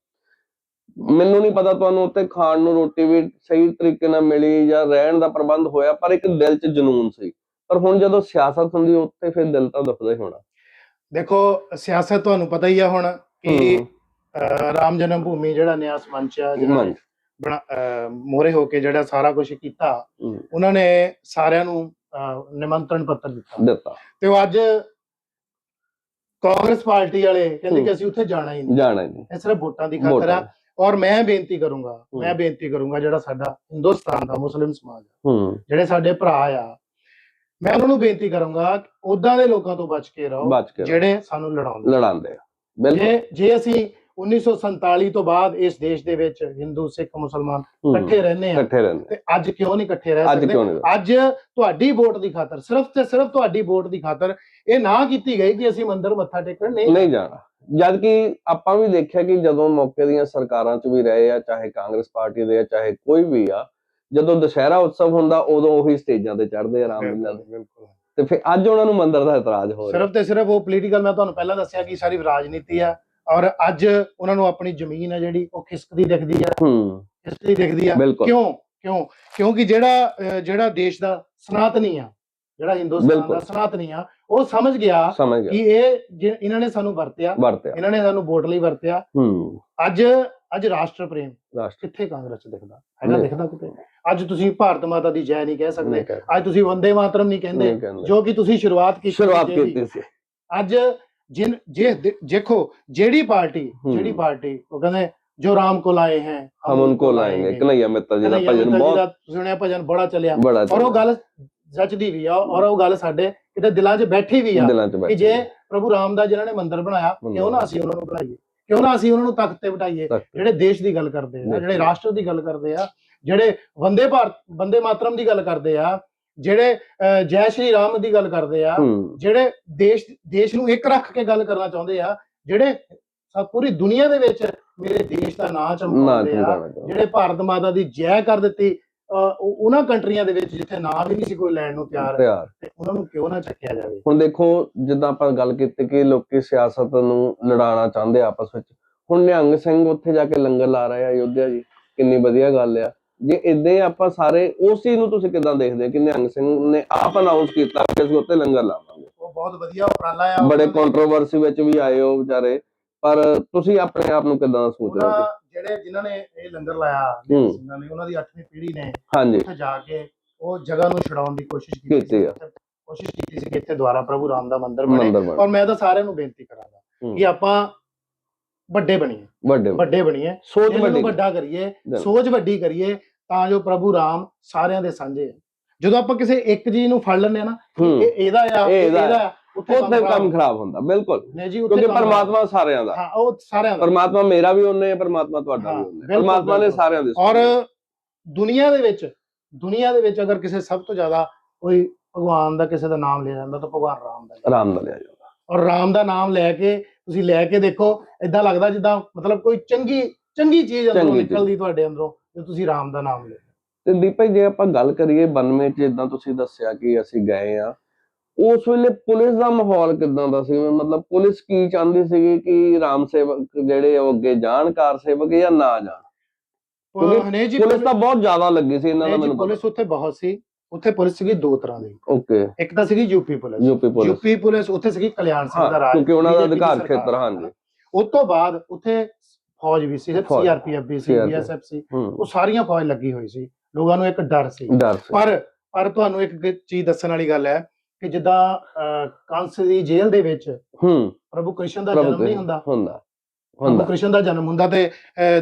ਮੈਨੂੰ ਨਹੀਂ ਪਤਾ ਤੁਹਾਨੂੰ ਉੱਥੇ ਖਾਣ ਨੂੰ ਰੋਟੀ ਵੀ ਸਹੀ ਤਰੀਕੇ ਨਾਲ ਮਿਲੀ ਜਾਂ ਰਹਿਣ ਦਾ ਪ੍ਰਬੰਧ ਹੋਇਆ ਪਰ ਇੱਕ ਦਿਲ 'ਚ ਜਨੂਨ ਸੀ। ਪਰ ਹੁਣ ਜਦੋਂ ਸਿਆਸਤ ਹੁੰਦੀ ਉੱਥੇ ਫਿਰ ਦਿਲ ਤਾਂ ਦੁਖਦਾ ਹੀ ਹੋਣਾ। ਦੇਖੋ ਸਿਆਸਤ ਤੁਹਾਨੂੰ ਪਤਾ ਹੀ ਆ ਹੁਣ ਕਿ ਰਾਮ ਜਨਮ ਭੂਮੀ ਜਿਹੜਾ ਨਿਆਸ ਮੰਚ ਆ ਜਿਹੜਾ ਮੋਰੇ ਹੋ ਕੇ ਜਿਹੜਾ ਸਾਰਾ ਕੁਝ ਕੀਤਾ ਉਹਨਾਂ ਨੇ ਸਾਰਿਆਂ ਨੂੰ ਨਿਮੰਤਰਣ ਪੱਤਰ ਦਿੱਤਾ। ਦਿੱਤਾ। ਤੇ ਉਹ ਅੱਜ ਕਾਂਗਰਸ ਪਾਰਟੀ ਵਾਲੇ ਕਹਿੰਦੇ। ਕਿ ਅਸੀਂ ਉੱਥੇ ਜਾਣਾ ਹੀ ਨਹੀਂ। ਜਾਣਾ ਹੀ ਨਹੀਂ। ਇਹ ਸਿਰਫ ਵੋਟਾਂ ਦੀ ਖਾਤਰ ਆ। ਔਰ ਮੈਂ ਬੇਨਤੀ ਕਰੂੰਗਾ ਮੈਂ ਬੇਨਤੀ ਕਰੂੰਗਾ ਜਿਹੜਾ ਸਾਡਾ ਹਿੰਦੁਸਤਾਨ ਦਾ ਮੁਸਲਿਮ ਸਮਾਜ ਆ, ਹੂੰ। ਜਿਹੜੇ ਸਾਡੇ ਭਰਾ ਆ ਮੈਂ ਉਹਨਾਂ ਨੂੰ ਬੇਨਤੀ ਕਰੂੰਗਾ ਉਦਾਂ ਦੇ ਲੋਕਾਂ ਤੋਂ ਬਚ ਕੇ ਰਹੋ ਜਿਹੜੇ ਸਾਨੂੰ ਲੜਾਉਂਦੇ ਲੜਾਉਂਦੇ ਆ ਬਿਲਕੁਲ। ਜੇ ਜੇ ਅਸੀਂ 1947 ਤੋਂ ਬਾਅਦ ਇਸ ਦੇਸ਼ ਦੇ ਵਿੱਚ ਹਿੰਦੂ ਸਿੱਖ ਮੁਸਲਮਾਨ ਇਕੱਠੇ ਰਹਿੰਦੇ ਆ ਇਕੱਠੇ ਰਹਿੰਦੇ ਤੇ ਅੱਜ ਕਿਉਂ ਨਹੀਂ ਇਕੱਠੇ ਰਹਿ ਅੱਜ ਸਕਦੇ? ਅੱਜ ਤੁਹਾਡੀ ਵੋਟ ਦੀ ਖਾਤਰ ਸਿਰਫ ਤੇ ਸਿਰਫ ਤੁਹਾਡੀ ਵੋਟ ਦੀ ਖਾਤਰ ਇਹ ਨਾ ਕੀਤੀ ਗਈ ਕਿ ਅਸੀਂ ਮੰਦਿਰ ਮੱਥਾ ਟੇਕਣ ਨਹੀਂ। ਨਹੀਂ ਜਾਣਾ। ਜਦ ਕਿ ਆਪਾਂ ਵੀ ਦੇਖਿਆ ਕਿ ਜਦੋਂ ਮੌਕੇ ਦੀਆਂ ਸਰਕਾਰਾਂ 'ਚ ਵੀ ਰਹੇ ਆ ਚਾਹੇ ਕਾਂਗਰਸ ਪਾਰਟੀ ਦੇ ਆ ਚਾਹੇ ਕੋਈ ਵੀ ਆ ਜਦੋਂ ਦੁਸ਼ਹਿਰਾ ਉਤਸਵ ਹੁੰਦਾ ਉਦੋਂ ਉਹੀ ਸਟੇਜਾਂ ਤੇ ਚੜ੍ਹਦੇ ਆ ਰਾਮਲੀਲਾ ਦੇ ਬਿਲਕੁਲ। ਤੇ ਫਿਰ ਅੱਜ ਉਹਨਾਂ ਨੂੰ ਮੰਦਿਰ ਦਾ ਇਤਰਾਜ਼ ਹੋ ਰਿਹਾ। ਸਿਰਫ ਤੇ ਸਿਰਫ ਉਹ ਪੋਲੀਟੀਕਲ ਮੈਂ ਤੁਹਾਨੂੰ ਪਹਿਲਾਂ ਦੱਸਿਆ ਕਿ ਸਾਰੀ ਰਾਜਨੀਤੀ ਆ ਔਰ ਅੱਜ ਉਹਨਾਂ ਨੂੰ ਆਪਣੀ ਜ਼ਮੀਨ ਹੈ ਜਿਹੜੀ ਉਹ ਖਿਸਕਦੀ ਦਿਖਦੀ ਆ। ਹੂੰ। ਖਿਸਕਦੀ ਦਿਖਦੀ ਆ। ਕਿਉਂ? ਕਿਉਂ? ਕਿਉਂਕਿ ਜਿਹੜਾ ਜਿਹੜਾ ਦੇਸ਼ ਦਾ ਸਨਾਤਨੀ ਆ ਜਿਹੜਾ ਹਿੰਦੁਸਤਾਨ ਦਾ। ਸਨਾਤਨੀ ਆ ਉਹ ਸਮਝ ਗਿਆ ਕਿ ਇਹ ਇਹਨਾਂ ਨੇ ਸਾਨੂੰ ਵਰਤਿਆ। ਇਹਨਾਂ ਨੇ ਸਾਨੂੰ ਵੋਟ ਲਈ ਵਰਤਿਆ। ਹੂੰ। ਅੱਜ ਅੱਜ ਰਾਸ਼ਟਰ ਪ੍ਰੇਮ ਕਿੱਥੇ ਕਾਂਗਰਸ ਦਿਖਦਾ? ਹੈਗਾ ਨਹੀਂ। ਦਿਖਦਾ ਕਿਤੇ? ਅੱਜ ਤੁਸੀਂ ਭਾਰਤ ਮਾਤਾ ਦੀ ਜੈ ਨਹੀਂ ਕਹਿ ਸਕਦੇ। ਅੱਜ ਤੁਸੀਂ ਵੰਦੇ ਮਾਤਰਮ ਨਹੀਂ ਕਹਿੰਦੇ। ਜੋ ਕਿ ਤੁਸੀਂ ਸ਼ੁਰੂਆਤ ਕੀਤੀ ਸ਼ੁਰੂਆਤ ਕੀਤੀ ਸੀ। ਅੱਜ ਜਿਨ ਜੇ ਦੇਖੋ ਜਿਹੜੀ ਪਾਰਟੀ ਜਿਹੜੀ ਪਾਰਟੀ ਉਹ ਕਹਿੰਦੇ ਜੋ ਰਾਮ ਕੋ ਲਾਏ ਹੈ ਹਮ ਉਨਕੋ ਲਾएंगे ਕਨਈਆ ਮਿੱਤਰ ਜੀ ਦਾ ਭਜਨ ਬਹੁਤ ਸੁਣਿਆ ਭਜਨ ਬੜਾ ਚੱਲਿਆ। ਔਰ ਉਹ ਗੱਲ ਜੱਚਦੀ ਵੀ ਆ ਔਰ ਉਹ ਗੱਲ ਸਾਡੇ ਕਿਤੇ ਦਿਲਾਂ 'ਚ ਬੈਠੀ ਵੀ ਆ ਦਿਲਾਂ 'ਚ ਕਿ ਬੈਠੀ ਜੇ ਪ੍ਰਭੂ ਰਾਮ ਦਾ ਜਿਨ੍ਹਾਂ ਨੇ ਮੰਦਿਰ ਬਣਾਇਆ ਕਿਉਂ ਨਾ ਅਸੀਂ ਉਹਨਾਂ ਨੂੰ ਬਣਾਈਏ ਕਿਉਂ ਨਾ ਅਸੀਂ ਉਹਨਾਂ ਨੂੰ ਤਖਤ ਤੇ ਬਿਠਾਈਏ ਤਖਤ। ਜਿਹੜੇ ਦੇਸ਼ ਦੀ ਗੱਲ ਕਰਦੇ ਆ ਬਿਲਕੁਲ। ਜਿਹੜੇ ਰਾਸ਼ਟਰ ਦੀ ਗੱਲ ਕਰਦੇ ਆ ਜਿਹੜੇ ਵੰਦੇ ਭਾਰਤ ਵੰਦੇ ਮਾਤਰਮ ਦੀ ਗੱਲ ਕਰਦੇ ਆ ਜਿਹੜੇ ਅਹ, ਜੈ ਸ਼੍ਰੀ ਰਾਮ ਦੀ ਗੱਲ ਕਰਦੇ ਆ ਹੂੰ ਜਿਹੜੇ ਦੇਸ਼ ਦੇਸ਼ ਨੂੰ ਇੱਕ ਰੱਖ ਕੇ ਗੱਲ ਕਰਨਾ ਚਾਹੁੰਦੇ ਆ ਜਿਹੜੇ ਸਭ ਪੂਰੀ ਦੁਨੀਆ ਦੇ ਵਿੱਚ ਮੇਰੇ ਦੇਸ਼ ਦਾ ਨਾਂ ਨਾ ਚਮਕਾਉਂਦੇ ਆ। ਜਿਹੜੇ ਭਾਰਤ ਮਾਤਾ ਦੀ ਜੈ ਕਰ ਦਿੱਤੀ ਉਹਨਾਂ ਕੰਟਰੀਆਂ ਦੇ ਵਿੱਚ ਜਿੱਥੇ ਨਾਂ ਵੀ ਨਹੀਂ ਸੀ ਕੋਈ ਲੈਣ ਨੂੰ ਤਿਆਰ ਤੇ ਉਹਨਾਂ ਨੂੰ ਕਿਉਂ ਨਾ ਚੱਕਿਆ ਜਾਵੇ? ਹੁਣ ਦੇਖੋ ਜਿੱਦਾਂ ਆਪਾਂ ਗੱਲ ਕੀਤੀ ਕਿ ਲੋਕੀ ਸਿਆਸਤ ਨੂੰ ਲੜਾਉਣਾ ਚਾਹੁੰਦੇ ਆਪਸ ਵਿੱਚ ਹੁਣ ਨਿਹੰਗ ਸਿੰਘ ਉੱਥੇ ਜਾ ਕੇ ਲੰਗਰ ਲਾ ਰਹੇ ਅਯੋਧਿਆ ਜੀ ਕਿੰਨੀ ਵਧੀਆ ਗੱਲ ਆ। ਜੇ ਇਦਾਂ ਆਪਾਂ ਸਾਰੇ ਉਸ ਚੀਜ਼ ਨੂੰ ਤੁਸੀਂ ਕਿਦਾਂ ਦੇਖਦੇ ਹੋ ਕਿ ਨਿਹੰਗ ਸਿੰਘ ਨੇ ਆਪ ਅਨਾਉਂਸ ਕੀਤਾ ਕਿ ਅਸੀਂ ਉੱਥੇ ਲੰਗਰ ਲਾਵਾਂਗੇ? ਉਹ ਬਹੁਤ ਵਧੀਆ ਉਪਰਾਲਾ ਆ। ਬੜੇ ਕੰਟਰੋਵਰਸੀ ਵਿੱਚ ਵੀ ਆਏ ਹੋ ਵਿਚਾਰੇ ਪਰ ਤੁਸੀਂ ਆਪਣੇ ਆਪ ਨੂੰ ਕਿਦਾਂ ਸੋਚ ਰਹੇ ਹੋ? ਜਿਹੜੇ ਜਿਨ੍ਹਾਂ ਨੇ ਇਹ ਲੰਗਰ ਲਾਇਆ ਹੂੰ। ਸਿੰਘਾਂ ਨੇ ਉਹਨਾਂ ਦੀ 8ਵੀਂ ਪੀੜ੍ਹੀ ਨੇ ਹਾਂਜੀ। ਉੱਥੇ ਜਾ ਕੇ ਉਹ ਜਗ੍ਹਾ ਨੂੰ ਛਡਾਉਣ ਦੀ ਕੋਸ਼ਿਸ਼ ਕੀਤੀ ਕੀਤੀ ਆ। ਕੋਸ਼ਿਸ਼ ਕੀਤੀ ਸੀ ਕਿ ਇੱਥੇ ਦੁਆਰਾ ਪ੍ਰਭੂ ਰਾਮ ਦਾ ਮੰਦਿਰ ਬਣੇ। ਮੰਦਰ ਬਣ। ਔਰ ਮੈਂ ਤਾਂ ਸਾਰਿਆਂ ਨੂੰ ਬੇਨਤੀ ਕਰਾਂਗਾ ਹੂੰ। ਕਿ ਆਪਾਂ ਵੱਡੇ ਬਣੀਏ। ਵੱਡੇ ਵੱਡੇ ਬਣੀਏ। ਸੋਚ ਨੂੰ ਵੱਡੀ। ਵੱਡਾ ਕਰੀਏ ਬਿਲਕੁਲ। ਸੋਚ ਵੱਡੀ ਕਰੀਏ ਤਾਂ ਜੋ ਪ੍ਰਭੂ ਰਾਮ ਸਾਰਿਆਂ ਦੇ ਸਾਂਝੇ ਜਦੋਂ ਆਪਾਂ ਕਿਸੇ ਇੱਕ ਚੀਜ਼ ਨੂੰ ਫੜ ਲੈਂਦੇ ਆ ਨਾ ਕਿ ਹੂੰ। ਇਹ ਇਹਦਾ ਆ ਇਹ ਇਹ ਇਹਦਾ ਇਹਦਾ ਆ, ਉੱਥੇ ਕੰਮ ਖਰਾਬ ਹੁੰਦਾ ਬਿਲਕੁਲ ਕਿਉਂਕਿ। ਪਰਮਾਤਮਾ ਸਾਰਿਆਂ ਦਾ ਹਾਂ ਉਹ ਸਾਰਿਆਂ ਦਾ ਪਰਮਾਤਮਾ ਮੇਰਾ ਵੀ ਉਹਨੇ ਹੈ ਪਰਮਾਤਮਾ ਤੁਹਾਡਾ ਵੀ ਉਹਨੇ ਪਰਮਾਤਮਾ ਨੇ। ਸਾਰਿਆਂ ਦੇ ਔਰ ਦੁਨੀਆ ਦੇ ਵਿੱਚ ਦੁਨੀਆ ਦੇ ਵਿੱਚ ਅਗਰ ਕਿਸੇ ਸਭ ਤੋਂ ਜ਼ਿਆਦਾ ਕੋਈ ਭਗਵਾਨ ਦਾ ਕਿਸੇ ਦਾ ਨਾਮ ਲਿਆ ਜਾਂਦਾ ਤਾਂ ਭਗਵਾਨ ਰਾਮ ਦਾ। ਆਰਾਮ ਨਾਲ ਲਿਆ ਜਾਂਦਾ ਔਰ ਰਾਮ ਦਾ ਨਾਮ ਲੈ ਕੇ ਤੁਸੀਂ ਲੈ ਕੇ ਦੇਖੋ ਇਦਾਂ ਲੱਗਦਾ ਜਿੱਦਾਂ ਮਤਲਬ ਕੋਈ ਚੰਗੀ ਚੰਗੀ ਚੀਜ਼ ਅੰਦਰੋਂ। ਨਿਕਲਦੀ ਤੁਹਾਡੇ ਅੰਦਰੋਂ ਜੇ ਤੁਸੀਂ ਰਾਮ ਦਾ ਨਾਮ ਲੈ ਤੇ ਦੀਪਕ ਜੇ ਆਪਾਂ ਗੱਲ ਕਰੀਏ 92 ਚ ਜਿੱਦਾਂ ਤੁਸੀਂ ਦੱਸਿਆ ਕਿ ਅਸੀਂ ਗਏ ਆ ਉਸ ਵੇਲੇ ਪੁਲਿਸ ਦਾ ਮਾਹੌਲ ਕਿਦਾਂ ਦਾ ਸੀ? ਮਤਲਬ ਪੁਲਿਸ ਕੀ ਚਾਹੁੰਦੀ ਸੀਗੀ ਕਿ ਰਾਮ ਸੇਵਕ ਜਿਹੜੇ ਉਹ ਅੱਗੇ ਜਾਣ ਕਾਰ ਸੇਵਕ ਜਾਂ ਨਾ ਜਾਣ? ਕਿਉਂਕਿ ਪੁਲਿਸ ਤਾਂ ਬਹੁਤ ਜ਼ਿਆਦਾ ਲੱਗੀ ਸੀ ਇਹਨਾਂ ਦਾ ਮੈਨੂੰ ਪੁਲਿਸ ਉੱਥੇ ਬਹੁਤ ਸੀ। ਉੱਥੇ ਪੁਲਿਸ ਸੀਗੀ ਦੋ ਤਰ੍ਹਾਂ ਦੀ। ਓਕੇ। ਇੱਕ ਤਾਂ ਸੀਗੀ UP police. UP police. UP police ਉੱਥੇ ਸੀਗੀ ਕਲਿਆਣ ਸਿੰਘ ਦਾ ਰਾਜ। ਕਿਉਂਕਿ ਉਹਨਾਂ ਦਾ ਅਧਿਕਾਰ। ਖੇਤਰ ਹਾਂਜੀ। ਉਸ ਤੋਂ ਬਾਅਦ ਉੱਥੇ ਫੌਜ ਵੀ ਸੀ। ਸੀਆਰਪੀਐਫ ਵੀ ਸੀ ਬੀਐਸਐਫ ਸੀ। ਉਹ ਸਾਰੀਆਂ ਫੌਜ ਲੱਗੀ ਹੋਈ ਸੀ। ਲੋਕਾਂ ਨੂੰ ਇੱਕ ਡਰ ਸੀ। ਸੀ। ਪਰ ਪਰ ਤੁਹਾਨੂੰ ਇੱਕ ਚੀਜ਼ ਦੱਸਣ ਵਾਲੀ ਗੱਲ ਹੈ ਕਿ ਜਿੱਦਾਂ ਕੰਸ ਦੀ ਜੇਲ੍ਹ ਦੇ ਵਿੱਚ ਹੂੰ। ਪ੍ਰਭੂ ਕ੍ਰਿਸ਼ਨ ਦਾ ਜਨਮ ਨਹੀਂ ਹੁੰਦਾ। ਹੁੰਦਾ ਪ੍ਰਭੂ ਹੁੰਦਾ। ਕ੍ਰਿਸ਼ਨ ਦਾ ਜਨਮ ਹੁੰਦਾ ਤੇ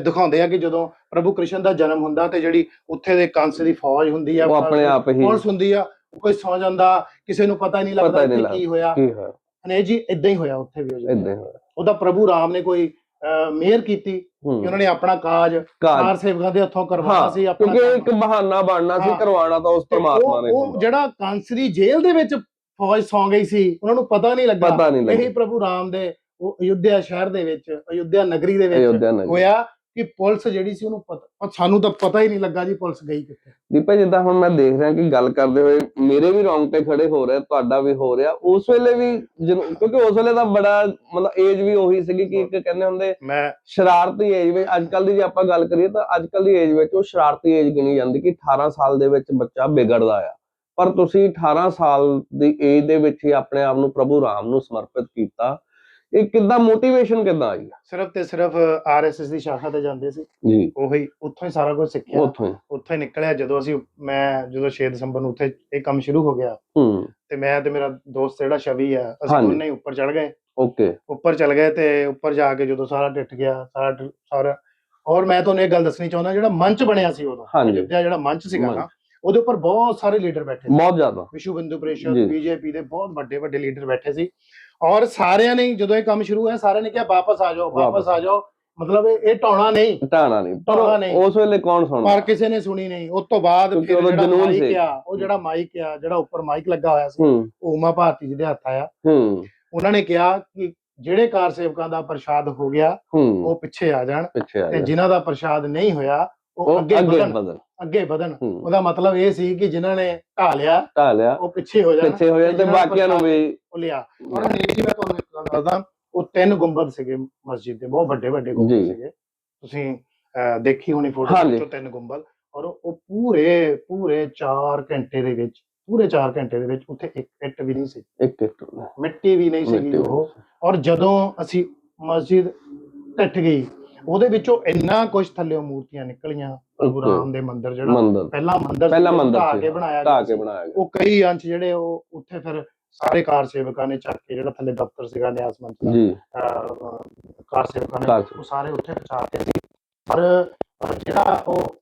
ਦਿਖਾਉਂਦੇ ਆ ਕਿ ਜਦੋਂ ਪ੍ਰਭੂ ਕ੍ਰਿਸ਼ਨ ਦਾ ਜਨਮ ਹੁੰਦਾ ਤੇ ਜਿਹੜੀ ਉੱਥੇ ਦੇ ਕੰਸ ਦੀ ਫੌਜ ਹੁੰਦੀ ਆ ਉਹ ਆਪਣੇ ਆਪ ਹੀ ਪੁਲਿਸ ਹੁੰਦੀ ਆ ਕੋਈ ਸੌ ਜਾਂਦਾ ਕਿਸੇ ਨੂੰ ਪਤਾ ਹੀ ਨਹੀਂ ਲੱਗਦਾ ਹੀ ਕਿ ਕੀ ਹੋਇਆ। ਹਨੇ ਜੀ ਇਦਾਂ ਹੀ ਹੋਇਆ ਉੱਥੇ ਵੀ ਉਹ ਇਦਾਂ ਹੀ ਹੋਇਆ। ਉਹਦਾ ਪ੍ਰਭੂ ਰਾਮ ਨੇ ਕੋਈ ਮਿਹਰ ਕੀਤੀ ਕਿ ਉਹਨਾਂ ਨੇ ਆਪਣਾ ਕਾਜ ਚਾਰ ਸੇਵਕਾਂ ਦੇ ਹੱਥੋਂ ਕਰਵਾਉਣਾ ਹਾਂ ਸੀ ਆਪਣਾ ਕਿਉਂਕਿ। ਇੱਕ ਬਹਾਨਾ ਬਣਨਾ ਸੀ। ਕਰਵਾਉਣਾ ਤਾਂ ਉਸ ਪਰਮਾਤਮਾ ਨੇ ਉਹ। ਜਿਹੜਾ ਕੰਸ ਦੀ ਜੇਲ੍ਹ ਦੇ ਵਿੱਚ ਫੌਜ ਸੌ ਗਈ ਸੀ ਉਹਨਾਂ ਨੂੰ ਪਤਾ ਨਹੀਂ ਲੱਗਾ ਇਹੀ ਪ੍ਰਭੂ ਰਾਮ ਦੇ ਉਹ ਅਯੁੱਧਿਆ ਸ਼ਹਿਰ ਦੇ ਵਿੱਚ ਅਯੁੱਧਿਆ ਨਗਰੀ ਦੇ ਵਿੱਚ ਹੋਇਆ ਕਿ ਪੁਲਿਸ ਜਿਹੜੀ ਸੀ ਉਹਨੂੰ ਪਤਾ ਸਾਨੂੰ ਤਾਂ ਪਤਾ ਹੀ ਨਹੀਂ ਲੱਗਾ ਜੀ ਪੁਲਿਸ ਗਈ ਕਿੱਥੇ। ਦੀਪਾ ਜਿੱਦਾਂ ਹੁਣ ਮੈਂ ਦੇਖ ਰਿਹਾ ਕਿ ਗੱਲ ਕਰਦੇ ਹੋਏ ਮੇਰੇ ਵੀ ਰੌਂਗਟੇ ਖੜੇ ਹੋ ਰਹੇ ਤੁਹਾਡਾ ਵੀ ਹੋ ਰਿਹਾ। ਉਸ ਵੇਲੇ ਵੀ ਕਿਉਂਕਿ ਉਸ ਵੇਲੇ ਤਾਂ ਬੜਾ ਮਤਲਬ ਏਜ ਵੀ ਉਹੀ ਸੀਗੀ ਕਿ ਇੱਕ ਕਹਿੰਦੇ ਹੁੰਦੇ ਮੈਂ ਸ਼ਰਾਰਤੀ ਏਜ ਵਿੱਚ ਅੱਜ ਕੱਲ ਦੀ ਜੇ ਆਪਾਂ ਗੱਲ ਕਰੀਏ ਤਾਂ ਅੱਜ ਕੱਲ ਦੀ ਏਜ ਵਿੱਚ ਉਹ ਸ਼ਰਾਰਤੀ ਏਜ ਗਿਣੀ ਜਾਂਦੀ ਕਿ 18 ਸਾਲ ਦੇ ਵਿੱਚ ਬੱਚਾ ਵਿਗੜਦਾ ਆ। ਪਰ ਤੁਸੀਂ 18 ਸਾਲ ਦੀ ਏਜ ਦੇ ਵਿੱਚ ਹੀ ਆਪਣੇ ਆਪ ਨੂੰ ਪ੍ਰਭੂ ਰਾਮ ਨੂੰ ਸਮਰਪਿਤ ਕੀਤਾ। ਇਹ ਕਿੱਦਾਂ ਮੋਟੀਵੇਸ਼ਨ ਕਿੱਦਾਂ ਆਈ? ਸਿਰਫ ਤੇ ਸਿਰਫ ਆਰਐਸਐਸ ਦੀ ਸ਼ਾਖਾ ਤੇ ਜਾਂਦੇ ਸੀ। ਜੀ। ਉਹੀ ਉੱਥੋਂ ਹੀ ਸਾਰਾ ਕੁਝ ਸਿੱਖਿਆ। ਉੱਥੋਂ ਹੀ। ਉੱਥੋਂ ਹੀ ਨਿਕਲਿਆ। ਜਦੋਂ ਅਸੀਂ ਮੈਂ ਜਦੋਂ 6 ਦਸੰਬਰ ਨੂੰ ਉੱਥੇ ਇਹ ਕੰਮ ਸ਼ੁਰੂ ਹੋ ਗਿਆ ਹੂੰ। ਤੇ ਮੈਂ ਤੇ ਮੇਰਾ ਦੋਸਤ ਜਿਹੜਾ ਸ਼ਵੀ ਆ ਅਸੀਂ। ਦੋਨੇ ਹੀ ਉੱਪਰ ਚੜ ਗਏ। ਓਕੇ। ਉੱਪਰ ਚਲ ਗਏ ਤੇ ਉੱਪਰ ਜਾ ਕੇ ਜਦੋਂ ਸਾਰਾ ਟਿੱਟ ਗਿਆ ਸਾਰਾ ਸਾਰਾ ਔਰ ਮੈਂ ਤੁਹਾਨੂੰ ਇਹ ਗੱਲ ਦੱਸਣੀ ਚਾਹੁੰਦਾ ਜਿਹੜਾ ਮੰਚ ਬਣਿਆ ਸੀ ਉਦੋਂ ਜਿਹੜਾ ਮੰਚ ਸੀਗਾ। ਨਾ ਉਹਦੇ ਉੱਪਰ ਬਹੁਤ ਸਾਰੇ ਲੀਡਰ ਬੈਠੇ ਸੀ। ਬਹੁਤ ਜ਼ਿਆਦਾ। ਵਿਸ਼ਵ ਹਿੰਦੂ ਪ੍ਰੀਸ਼ਦ ਜੀ। ਬੀਜੇਪੀ ਦੇ ਬਹੁਤ ਵੱਡੇ ਵੱਡੇ ਲੀਡਰ ਬੈਠੇ ਸੀ। ਔਰ ਸਾਰਿਆਂ ਨੇ ਜਦੋਂ ਇਹ ਕੰਮ ਸ਼ੁਰੂ ਹੋਇਆ ਸਾਰਿਆਂ ਨੇ ਕਿਹਾ ਵਾਪਸ ਆ ਜਾਓ ਵਾਪਸ। ਆ ਜਾਓ। ਮਤਲਬ ਇਹ ਟਾਉਣਾ ਨਹੀਂ। ਢਾਣਾ ਨਹੀਂ। ਪਰ ਨਹੀਂ। ਉਸ ਵੇਲੇ ਕੌਣ ਸੁਣਦਾ? ਪਰ ਕਿਸੇ ਨੇ ਸੁਣੀ ਨਹੀਂ। ਉਸ ਤੋਂ ਬਾਅਦ ਫਿਰ ਜਿਹੜਾ ਜਨੂੰਨ ਮਾਈਕ ਸੀ। ਆ ਉਹ ਜਿਹੜਾ ਮਾਈਕ ਆ ਜਿਹੜਾ ਉੱਪਰ ਮਾਈਕ ਲੱਗਾ ਹੋਇਆ ਸੀ ਉਹ ਉਮਾ ਭਾਰਤੀ ਜੀ ਦੇ ਹੱਥ ਆਇਆ। ਹੂੰ। ਉਹਨਾਂ ਨੇ ਕਿਹਾ ਕਿ ਜਿਹੜੇ ਕਾਰ ਸੇਵਕਾਂ ਦਾ ਪ੍ਰਸ਼ਾਦ ਹੋ ਗਿਆ ਉਹ ਪਿੱਛੇ ਆ ਜਾਣ ਤੇ ਜਿਨ੍ਹਾਂ ਦਾ ਪ੍ਰਸ਼ਾਦ ਨਹੀਂ ਹੋਇਆ ਉਹ ਅੱਗੇ ਵਧਣ ਬਦਲ ਅੱਗੇ ਵਧਣ। ਉਹਦਾ ਮਤਲਬ ਇਹ ਸੀ ਕਿ ਜਿਨ੍ਹਾਂ ਨੇ ਢਾ ਲਿਆ ਢਾ ਲਿਆ। ਉਹ ਪਿੱਛੇ ਹੋ ਜਾਣ। ਪਿੱਛੇ ਹੋ ਜਾਣ ਤੇ ਬਾਕੀਆਂ ਨੂੰ ਵੀ ਉਹ ਲਿਆ। ਔਰ ਅਨੇਕ ਜੀ ਮੈਂ ਤੁਹਾਨੂੰ ਇੱਕ ਗੱਲ ਦੱਸਦਾ। ਉਹ ਤਿੰਨ ਗੁੰਬਦ ਸੀਗੇ ਮਸਜਿਦ ਦੇ ਬਹੁਤ ਵੱਡੇ ਵੱਡੇ ਗੁੰਬਦ। ਸੀਗੇ। ਤੁਸੀਂ ਦੇਖੀ ਹੋਣੀ ਫੋਟੋ। ਵਿੱਚੋਂ ਤਿੰਨ ਗੁੰਬਦ। ਔਰ ਉਹ ਪੂਰੇ ਪੂਰੇ 4 ਘੰਟੇ ਦੇ ਵਿੱਚ ਪੂਰੇ 4 ਘੰਟੇ ਦੇ ਵਿੱਚ ਉੱਥੇ ਇੱਕ ਇੱਟ ਵੀ ਨਹੀਂ ਸੀ। ਇੱਕ ਇੱਕ ਮਿੱਟੀ ਵੀ ਨਹੀਂ ਸੀਗੀ ਉਹ। ਔਰ ਜਦੋਂ ਅਸੀਂ ਮਸਜਿਦ ਟੱਟ ਗਈ ਉਹਦੇ ਵਿੱਚੋਂ ਇੰਨਾ ਕੁਝ ਥੱਲੇ ਮੂਰਤੀਆਂ ਨਿਕਲੀਆਂ ਪ੍ਰਭੂ. ਰਾਮ ਦੇ ਮੰਦਿਰ ਜਿਹੜਾ ਪਹਿਲਾ ਮੰਦਿਰ ਪਹਿਲਾ ਮੰਦਿਰ ਸੀ, ਕੇ ਬਣਾਇਆ ਢਾ ਕੇ। ਬਣਾਇਆ ਗਿਆ। ਉਹ ਕਈ ਅੰਸ਼ ਜਿਹੜੇ ਉਹ ਉੱਥੇ ਫਿਰ ਸਾਰੇ ਕਾਰ ਸੇਵਕਾਂ ਨੇ ਚੱਕ ਕੇ ਜਿਹੜਾ ਥੱਲੇ ਦਫ਼ਤਰ ਸੀਗਾ ਨਿਆਸ ਦਾ ਜੀ। ਕਾਰ ਸੇਵਕਾਂ ਨੇ। ਉਹ ਸਾਰੇ ਉੱਥੇ ਪਹੁੰਚਾਤੇ ਸੀ। ਪਰ ਪਰ ਜਿਹੜਾ ਉਹ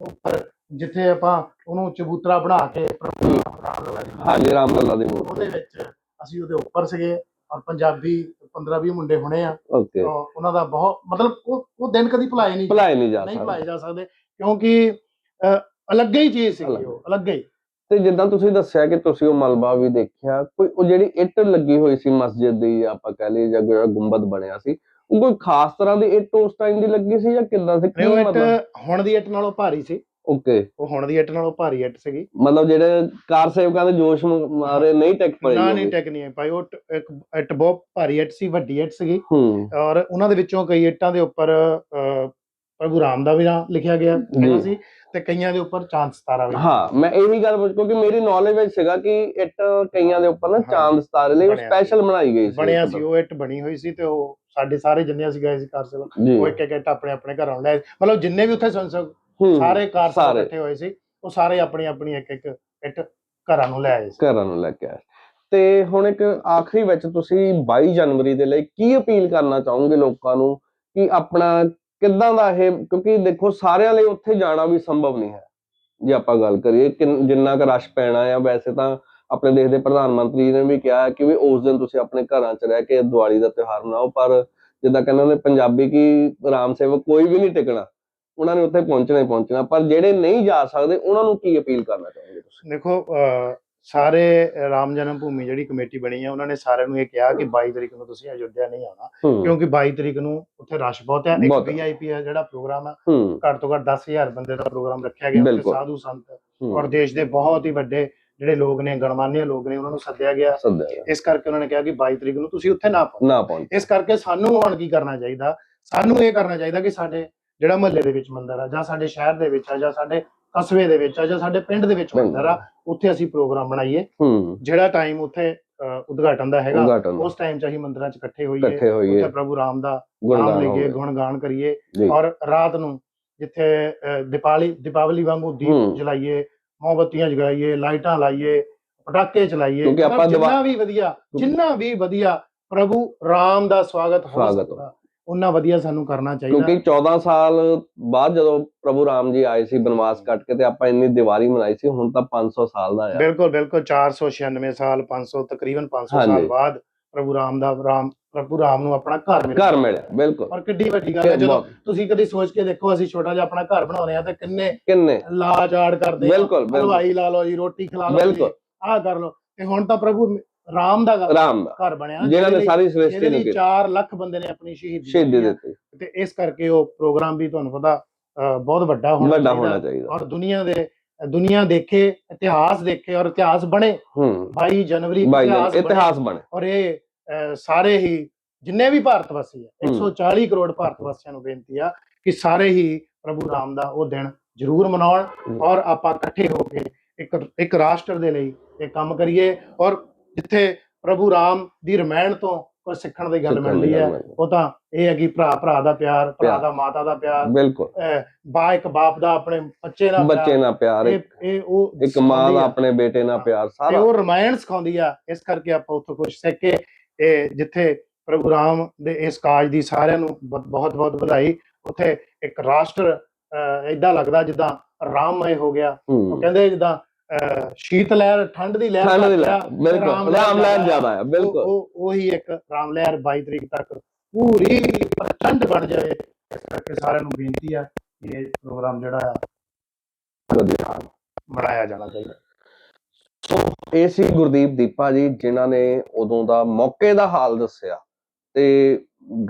ਉੱਪਰ ਜਿੱਥੇ ਆਪਾਂ ਉਹਨੂੰ ਚਬੂਤਰਾ ਬਣਾ ਕੇ ਪ੍ਰਭੂ ਰਾਮ ਹਾਂਜੀ ਲੱਲਾ ਦੀ ਮੂਰਤੀ। ਉਹਦੇ ਵਿੱਚ ਅਸੀਂ ਉਹਦੇ ਉੱਪਰ ਸੀਗੇ। ਔਰ ਪੰਜਾਬੀ 15 20 ਮੁੰਡੇ ਹੋਣੇ ਆ। ਓਕੇ ਤਾਂ ਉਹਨਾਂ ਦਾ ਬਹੁਤ ਮਤਲਬ ਉਹ ਉਹ ਦਿਨ ਕਦੀ ਭੁਲਾਏ ਨਹੀਂ। ਭੁਲਾਏ ਨਹੀਂ ਜਾ ਨਹੀਂ ਸਕਦਾ। ਭੁਲਾਏ ਜਾ ਸਕਦੇ ਕਿਉਂਕਿ ਅਲੱਗ ਹੀ ਚੀਜ਼ ਸੀਗੀ ਉਹ ਅਲੱਗ ਹੀ। ਤੇ ਜਿੱਦਾਂ ਤੁਸੀਂ ਦੱਸਿਆ ਕਿ ਤੁਸੀਂ ਉਹ ਮਲਬਾ ਵੀ ਦੇਖਿਆ ਕੋਈ ਉਹ ਜਿਹੜੀ ਇੱਟ ਲੱਗੀ ਹੋਈ ਸੀ ਮਸਜਿਦ ਦੀ ਆਪਾਂ ਕਹਿ ਲਈਏ ਜਾਂ ਜਿਹੜਾ ਗੁੰਬਦ ਬਣਿਆ ਸੀ ਉਹ ਕੋਈ ਖਾਸ ਤਰ੍ਹਾਂ ਦੀ ਇੱਟ ਉਸ ਟਾਈਮ ਦੀ ਲੱਗੀ ਸੀ ਜਾਂ ਕਿੱਦਾਂ ਸੀ? ਕੀ ਮਤਲਬ? ਹੁਣ ਦੀ ਇੱਟ ਨਾਲੋਂ ਭਾਰੀ ਸੀ। ਓਕੇ ਉਹ ਹੁਣ ਦੀ ਇੱਟ ਨਾਲੋਂ ਭਾਰੀ ਇੱਟ ਸੀਗੀ। ਮਤਲਬ ਜਿਹੜੇ ਕਾਰ ਸੇਵਕਾਂ ਦੇ ਜੋਸ਼ ਮਾਰੇ ਨਹੀਂ ਟੈਕ ਪਈ ਨਾ। ਨਹੀਂ ਟੈਕ ਨਹੀਂ ਭਾਈ ਉਹ ਇੱਕ ਇੱਟ ਬਹੁਤ ਭਾਰੀ ਇੱਟ ਸੀ ਵੱਡੀ ਇੱਟ ਸੀਗੀ। ਹੂੰ। ਔਰ ਉਹਨਾਂ ਦੇ ਵਿੱਚੋਂ ਕਈ ਇੱਟਾਂ ਦੇ ਉੱਪਰ ਪ੍ਰਭੂ ਰਾਮ ਦਾ ਵੀ ਨਾਮ ਲਿਖਿਆ ਗਿਆ ਹੈਗਾ। ਸੀ ਤੇ ਕਈਆਂ ਦੇ ਉੱਪਰ ਚਾਂਦ ਸਤਾਰਾ ਵੀ। ਹਾਂ ਮੈਂ ਇਹੀ ਗੱਲ ਪੁੱਛ ਕਿਉਂਕਿ ਮੇਰੀ ਨੌਲੇਜ ਵਿੱਚ ਸੀਗਾ ਕਿ ਇੱਟ ਕਈਆਂ ਦੇ ਉੱਪਰ ਨਾ ਚਾਂਦ ਸਤਾਰੇ ਲਈ ਸਪੈਸ਼ਲ ਬਣਾਈ ਗਈ ਸੀ ਬਣਿਆ ਸੀ ਉਹ ਇੱਟ ਬਣੀ ਹੋਈ ਸੀ ਤੇ ਉਹ ਸਾਡੇ ਸਾਰੇ ਜਿੰਨੇ ਅਸੀਂ ਗਏ ਸੀ ਕਾਰ ਉਹ ਇੱਕ ਇੱਕ ਇੱਟ ਆਪਣੇ ਆਪਣੇ ਘਰੋਂ ਲੈ। ਮਤਲਬ ਜਿੰਨੇ ਵੀ ਉੱਥੇ ਸੰਸਦ ਹੂੰ, ਸਾਰੇ ਕਾਰ ਸੇਵਕ ਸਾਰੇ। ਇਕੱਠੇ ਹੋਏ ਸੀ ਉਹ ਸਾਰੇ ਆਪਣੀ ਆਪਣੀ ਇੱਕ ਇੱਕ ਇੱਟ ਘਰਾਂ ਨੂੰ ਲੈ ਆਏ ਸੀ। ਘਰਾਂ ਨੂੰ ਲੈ ਕੇ ਆਏ ਤੇ ਹੁਣ ਇੱਕ ਆਖਰੀ ਵਿੱਚ ਤੁਸੀਂ 22 ਜਨਵਰੀ ਦੇ ਲਈ ਕੀ ਅਪੀਲ ਕਰਨਾ ਚਾਹੋਗੇ ਲੋਕਾਂ ਨੂੰ ਕਿ ਆਪਣਾ ਕਿੱਦਾਂ ਦਾ ਇਹ ਕਿਉਂਕਿ ਦੇਖੋ ਸਾਰਿਆਂ ਲਈ ਉੱਥੇ ਜਾਣਾ ਵੀ ਸੰਭਵ ਨਹੀਂ ਹੈ। ਜੇ ਆਪਾਂ ਗੱਲ ਕਰੀਏ ਕਿੰਨ- ਜਿੰਨਾ ਕੁ ਰਸ਼ ਪੈਣਾ ਆ ਵੈਸੇ ਤਾਂ ਆਪਣੇ ਦੇਸ਼ ਦੇ ਪ੍ਰਧਾਨ ਮੰਤਰੀ ਨੇ ਵੀ ਕਿਹਾ ਕਿ ਵੀ ਉਸ ਦਿਨ ਤੁਸੀਂ ਆਪਣੇ ਘਰਾਂ 'ਚ ਰਹਿ ਕੇ ਦੀਵਾਲੀ ਦਾ ਤਿਉਹਾਰ ਮਨਾਓ ਪਰ ਜਿੱਦਾਂ ਕਹਿੰਦੇ ਨੇ ਪੰਜਾਬੀ ਕੀ ਰਾਮ ਸੇਵਕ ਕੋਈ ਵੀ ਨਹੀਂ ਟਿਕਣਾ। ਉਹਨਾਂ ਨੇ ਉੱਥੇ ਪਹੁੰਚਣਾ ਹੀ ਪਹੁੰਚਣਾ ਪਰ ਜਿਹੜੇ ਨਹੀਂ ਜਾ ਸਕਦੇ ਉਹਨਾਂ ਨੂੰ ਕੀ ਅਪੀਲ ਕਰਨਾ ਚਾਹੋਗੇ ਤੁਸੀਂ? ਦੇਖੋ ਸਾਰੇ ਰਾਮ ਜਨਮ ਭੂਮੀ ਜਿਹੜੀ ਕਮੇਟੀ ਬਣੀ ਹੈ ਉਹਨਾਂ ਨੇ ਸਾਰਿਆਂ ਨੂੰ ਇਹ ਕਿਹਾ ਕਿ 22 ਤਰੀਕ ਨੂੰ ਤੁਸੀਂ ਅਯੁੱਧਿਆ ਨਹੀਂ ਆਉਣਾ ਕਿਉਂਕਿ 22 ਤਰੀਕ ਨੂੰ ਉੱਥੇ ਰਸ਼ ਬਹੁਤ ਹੈ ਇੱਕ। ਵੀਆਈਪੀ ਹੈ ਜਿਹੜਾ ਪ੍ਰੋਗਰਾਮ ਹੈ। ਘੱਟ ਤੋਂ ਘੱਟ 10000 ਬੰਦੇ ਦਾ ਪ੍ਰੋਗਰਾਮ ਰੱਖਿਆ ਗਿਆ ਉੱਥੇ। ਸਾਧੂ ਸੰਤ ਔਰ ਦੇਸ਼ ਦੇ ਬਹੁਤ ਹੀ ਵੱਡੇ ਜਿਹੜੇ ਲੋਕ ਨੇ ਗਣਮਾਨਿਆ ਲੋਕ ਨੇ ਉਹਨਾਂ ਨੂੰ ਸੱਦਿਆ ਗਿਆ। ਇਸ ਕਰਕੇ ਉਹਨਾਂ ਨੇ ਕਿਹਾ ਕਿ 22 ਤਰੀਕ ਨੂੰ ਤੁਸੀਂ ਉੱਥੇ ਨਾ ਪਹੁੰਚ। ਇਸ ਕਰਕੇ ਸਾਨੂੰ ਹੁਣ ਕੀ ਕਰਨਾ ਚਾਹੀਦਾ? ਸਾਨੂੰ ਇਹ ਕਰਨਾ ਚਾਹੀਦਾ ਕਿ ਸਾਡੇ ਜਿਹੜਾ ਮਹੱਲੇ ਦੇ ਵਿੱਚ ਮੰਦਿਰ ਆ ਜਾਂ ਸਾਡੇ ਸ਼ਹਿਰ ਦੇ ਵਿੱਚ ਆ ਜਾਂ ਸਾਡੇ ਕਸਬੇ ਦੇ ਵਿੱਚ ਆ ਜਾਂ ਸਾਡੇ ਪਿੰਡ ਦੇ ਵਿੱਚ ਮੰਦਿਰ ਆ ਉੱਥੇ ਅਸੀਂ ਪ੍ਰੋਗਰਾਮ ਬਣਾਈਏ। ਹੂੰ। ਜਿਹੜਾ ਟਾਈਮ ਉੱਥੇ ਉਦਘਾਟਨ ਦਾ ਹੈਗਾ ਉਸ ਟਾਈਮ ਚ ਅਸੀਂ ਮੰਦਿਰਾਂ ਚ ਇਕੱਠੇ ਹੋਈਏ ਉੱਥੇ ਪ੍ਰਭੂ ਰਾਮ ਦਾ ਨਾਮ ਲਈਏ ਹੋਵੇ। ਗੁਣਗਾਨ ਕਰੀਏ ਔਰ ਰਾਤ ਨੂੰ ਜਿੱਥੇ ਅ, ਦੀਪਾਵਲੀ ਵਾਂਗੂ ਦੀਪ। ਜਲਾਈਏ ਮੋਮਬੱਤੀਆਂ ਜਗਾਈਏ ਲਾਈਟਾਂ ਲਾਈਏ ਪਟਾਕੇ ਚਲਾਈਏ ਕਿਉਂਕਿ ਆਪਾਂ ਜਿੰਨਾ ਵੀ ਵਧੀਆ ਜਿੰਨਾ ਵੀ ਵਧੀਆ ਪ੍ਰਭੂ ਰਾਮ ਦਾ ਸਵਾਗਤ ਹੋ ਸਕਦਾ। ਉਹਨਾਂ ਵਧੀਆ ਸਾਨੂੰ ਕਰਨਾ ਚਾਹੀਦਾ। ਕਿਉਂਕਿ 14 ਸਾਲ ਬਾਅਦ ਜਦੋਂ ਪ੍ਰਭੂ ਰਾਮ ਜੀ ਆਏ ਸੀ ਬਨਵਾਸ ਕੱਟ ਕੇ ਤੇ ਆਪਾਂ ਇੰਨੀ ਦੀਵਾਲੀ ਮਨਾਈ ਸੀ ਹੁਣ ਤਾਂ 500 ਸਾਲ ਦਾ ਆ। ਬਿਲਕੁਲ ਬਿਲਕੁਲ 496 ਸਾਲ 500 ਤਕਰੀਬਨ 500 ਸਾਲ ਹਾਂਜੀ। ਬਾਅਦ ਪ੍ਰਭੂ ਰਾਮ ਦਾ ਰਾਮ ਪ੍ਰਭੂ ਰਾਮ ਨੂੰ ਆਪਣਾ ਘਰ ਮਿਲਿਆ। ਘਰ ਮਿਲਿਆ ਬਿਲਕੁਲ। ਔਰ ਕਿੱਡੀ ਵੱਡੀ ਗੱਲ ਹੈ ਜਦੋਂ ਤੁਸੀਂ ਕਦੀ ਸੋਚ ਕੇ ਦੇਖੋ ਅਸੀਂ ਛੋਟਾ ਜਿਹਾ ਆਪਣਾ ਘਰ ਬਣਾਉਂਦੇ ਆ ਤੇ ਕਿੰਨੇ ਕਿੰਨੇ? ਲਾ ਚਾੜ ਕਰਦੇ ਆ ਬਿਲਕੁਲ ਬਿਲਕੁਲ। ਹਲਵਾਈ ਲਾ ਲਓ ਜੀ ਰੋਟੀ ਖਿਲਾ ਲਓ ਜੀ ਬਿਲਕੁਲ। ਆਹ ਕਰ ਲਓ। ਤੇ ਹੁਣ ਤਾਂ ਪ੍ਰਭੂ ਰਾਮ ਦਾ ਘਰ- ਰਾਮ ਦਾ। ਘਰ ਬਣਿਆ। ਜਿਹਨਾਂ ਨੇ ਸਾਰੀ ਸ੍ਰਿਸ਼ਟੀ ਨੂੰ ਲਈ ਕੀਤੀ 4 ਲੱਖ ਬੰਦੇ ਨੇ ਆਪਣੀ ਸ਼ਹੀਦੀ ਸ਼ਹੀਦੀ ਦਿੱਤੀ ਆ। ਤੇ ਇਸ ਕਰਕੇ ਉਹ ਪ੍ਰੋਗਰਾਮ ਵੀ ਤੁਹਾਨੂੰ ਪਤਾ ਬਹੁਤ ਵੱਡਾ ਹੋਣਾ ਚਾਹੀਦਾ। ਔਰ ਦੁਨੀਆ ਦੇ ਦੁਨੀਆ ਦੇਖੇ ਇਤਿਹਾਸ ਦੇਖੇ ਔਰ ਇਤਿਹਾਸ ਬਣੇ। ਹੂੰ। 22 ਜਨਵਰੀ ਇਤਿਹਾਸ ਬਣੇ। ਔਰ ਇਹ ਸਾਰੇ ਹੀ ਜਿੰਨੇ ਵੀ ਭਾਰਤ ਵਾਸੀ ਹੈ। ਹੂੰ। 140 ਕਰੋੜ ਭਾਰਤ ਵਾਸੀਆਂ ਨੂੰ ਬੇਨਤੀ ਆ ਕਿ ਸਾਰੇ ਹੀ ਪ੍ਰਭੂ ਰਾਮ ਦਾ ਉਹ ਦਿਨ ਜ਼ਰੂਰ ਮਨਾਉਣ। ਔਰ ਆਪਾਂ ਇਕੱਠੇ ਹੋ ਕੇ ਇੱਕ ਇੱਕ ਰਾਸ਼ਟਰ ਦੇ ਲਈ ਇਹ ਕੰਮ ਕਰੀਏ ਔਰ ਜਿੱਥੇ ਪ੍ਰਭੂ ਰਾਮ ਦੀ ਰਮਾਇਣ ਤੋਂ ਕੁਝ ਸਿੱਖਣ ਦੀ ਗੱਲ ਮਿਲਦੀ ਹੈ ਉਹ ਤਾਂ ਇਹ ਹੈ ਕਿ ਭਰਾ ਭਰਾ ਦਾ ਪਿਆਰ ਭਰਾ। ਦਾ ਮਾਤਾ ਦਾ ਪਿਆਰ ਬਿਲਕੁਲ। ਬਾ ਇੱਕ ਬਾਪ ਦਾ ਆਪਣੇ ਬੱਚੇ ਨਾਲ ਬੱਚੇ ਨਾਲ ਪਿਆਰ। ਇਹ ਉਹ ਇੱਕ ਮਾਂ ਦਾ। ਆਪਣੇ ਬੇਟੇ ਨਾਲ ਪਿਆਰ ਤੇ ਸਾਰਾ। ਉਹ ਰਮਾਇਣ ਸਿਖਾਉਂਦੀ ਆ ਇਸ ਕਰਕੇ ਆਪਾਂ ਉੱਥੋਂ ਕੁਝ ਸਿੱਖ ਕੇ ਇਹ ਜਿੱਥੇ ਪ੍ਰਭੂ ਰਾਮ ਦੇ ਇਸ ਕਾਜ ਦੀ ਸਾਰਿਆਂ ਨੂੰ ਬਹੁਤ ਬਹੁਤ ਵਧਾਈ ਉੱਥੇ ਇੱਕ ਰਾਸ਼ਟਰ ਇਦਾਂ ਲੱਗਦਾ ਜਿੱਦਾਂ ਰਾਮਮय ਹੋ ਗਿਆ। ਉਹ ਕਹਿੰਦੇ ਜਿੱਦਾਂ ਸ਼ੀਤ ਲਹਿਰ ਠੰਡ ਦੀ ਲਹਿਰ ਠੰਡ ਦੀ ਘੱਟ ਲੈ ਆ, ਬਿਲਕੁਲ ਰਾਮ ਲਹਿਰ ਜ਼ਿਆਦਾ ਹੈ ਬਿਲਕੁਲ। ਉਹ ਉਹੀ ਇੱਕ ਰਾਮ ਲਹਿਰ 22 ਤਰੀਕ ਤੱਕ ਪੂਰੀ ਪ੍ਰਚੰਡ ਬਣ ਜਾਵੇ। ਇਸ ਕਰਕੇ ਸਾਰਿਆਂ ਨੂੰ ਬੇਨਤੀ ਆ ਕਿ ਇਹ ਪ੍ਰੋਗਰਾਮ ਜਿਹੜਾ ਆ ਵਧੀਆ। ਮਨਾਇਆ ਜਾਣਾ ਚਾਹੀਦਾ। ਇਹ ਸੀ ਗੁਰਦੀਪ ਦੀਪਾ ਜੀ ਜਿਨ੍ਹਾਂ ਨੇ ਉਦੋਂ ਦਾ ਮੌਕੇ ਦਾ ਹਾਲ ਦੱਸਿਆ। ਤੇ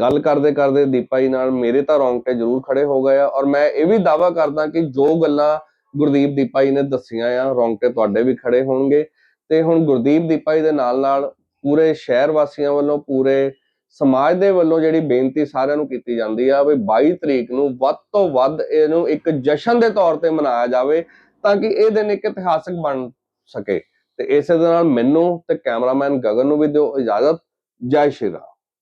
ਗੱਲ ਕਰਦੇ ਕਰਦੇ ਦੀਪਾ ਜੀ ਨਾਲ ਮੇਰੇ ਤਾਂ ਰੌਂਗਟੇ ਜ਼ਰੂਰ ਖੜੇ ਹੋ ਗਏ ਆ। ਔਰ ਮੈਂ ਇਹ ਵੀ ਦਾਵਾ ਕਰਦਾ ਕਿ ਜੋ ਗੱਲਾਂ ਗੁਰਦੀਪ ਦੀਪਾ ਜੀ ਨੇ ਦੱਸੀਆਂ ਆ ਰੌਂਗਟੇ ਤੁਹਾਡੇ ਵੀ ਖੜੇ ਹੋਣਗੇ। ਤੇ ਹੁਣ ਗੁਰਦੀਪ ਦੀਪਾ ਜੀ ਦੇ ਨਾਲ ਨਾਲ ਪੂਰੇ ਸ਼ਹਿਰ ਵਾਸੀਆਂ ਵੱਲੋਂ, ਪੂਰੇ ਸਮਾਜ ਦੇ ਵੱਲੋਂ ਜਿਹੜੀ ਬੇਨਤੀ ਸਾਰਿਆਂ ਨੂੰ ਕੀਤੀ ਜਾਂਦੀ ਆ ਵੀ 22 ਤਰੀਕ ਨੂੰ ਵੱਧ ਤੋਂ ਵੱਧ ਇਹਨੂੰ ਇੱਕ ਜਸ਼ਨ ਦੇ ਤੌਰ ਤੇ ਮਨਾਇਆ ਜਾਵੇ ਤਾਂ ਕਿ ਇਹ ਦਿਨ ਇੱਕ ਇਤਿਹਾਸਕ ਬਣ ਸਕੇ। ਤੇ ਇਸੇ ਦੇ ਨਾਲ ਮੈਨੂੰ ਤੇ ਕੈਮਰਾਮੈਨ ਗਗਨ ਨੂੰ ਵੀ ਦਿਓ ਇਜਾਜ਼ਤ। ਜੈ ਸ਼੍ਰੀ ਰਾਮ।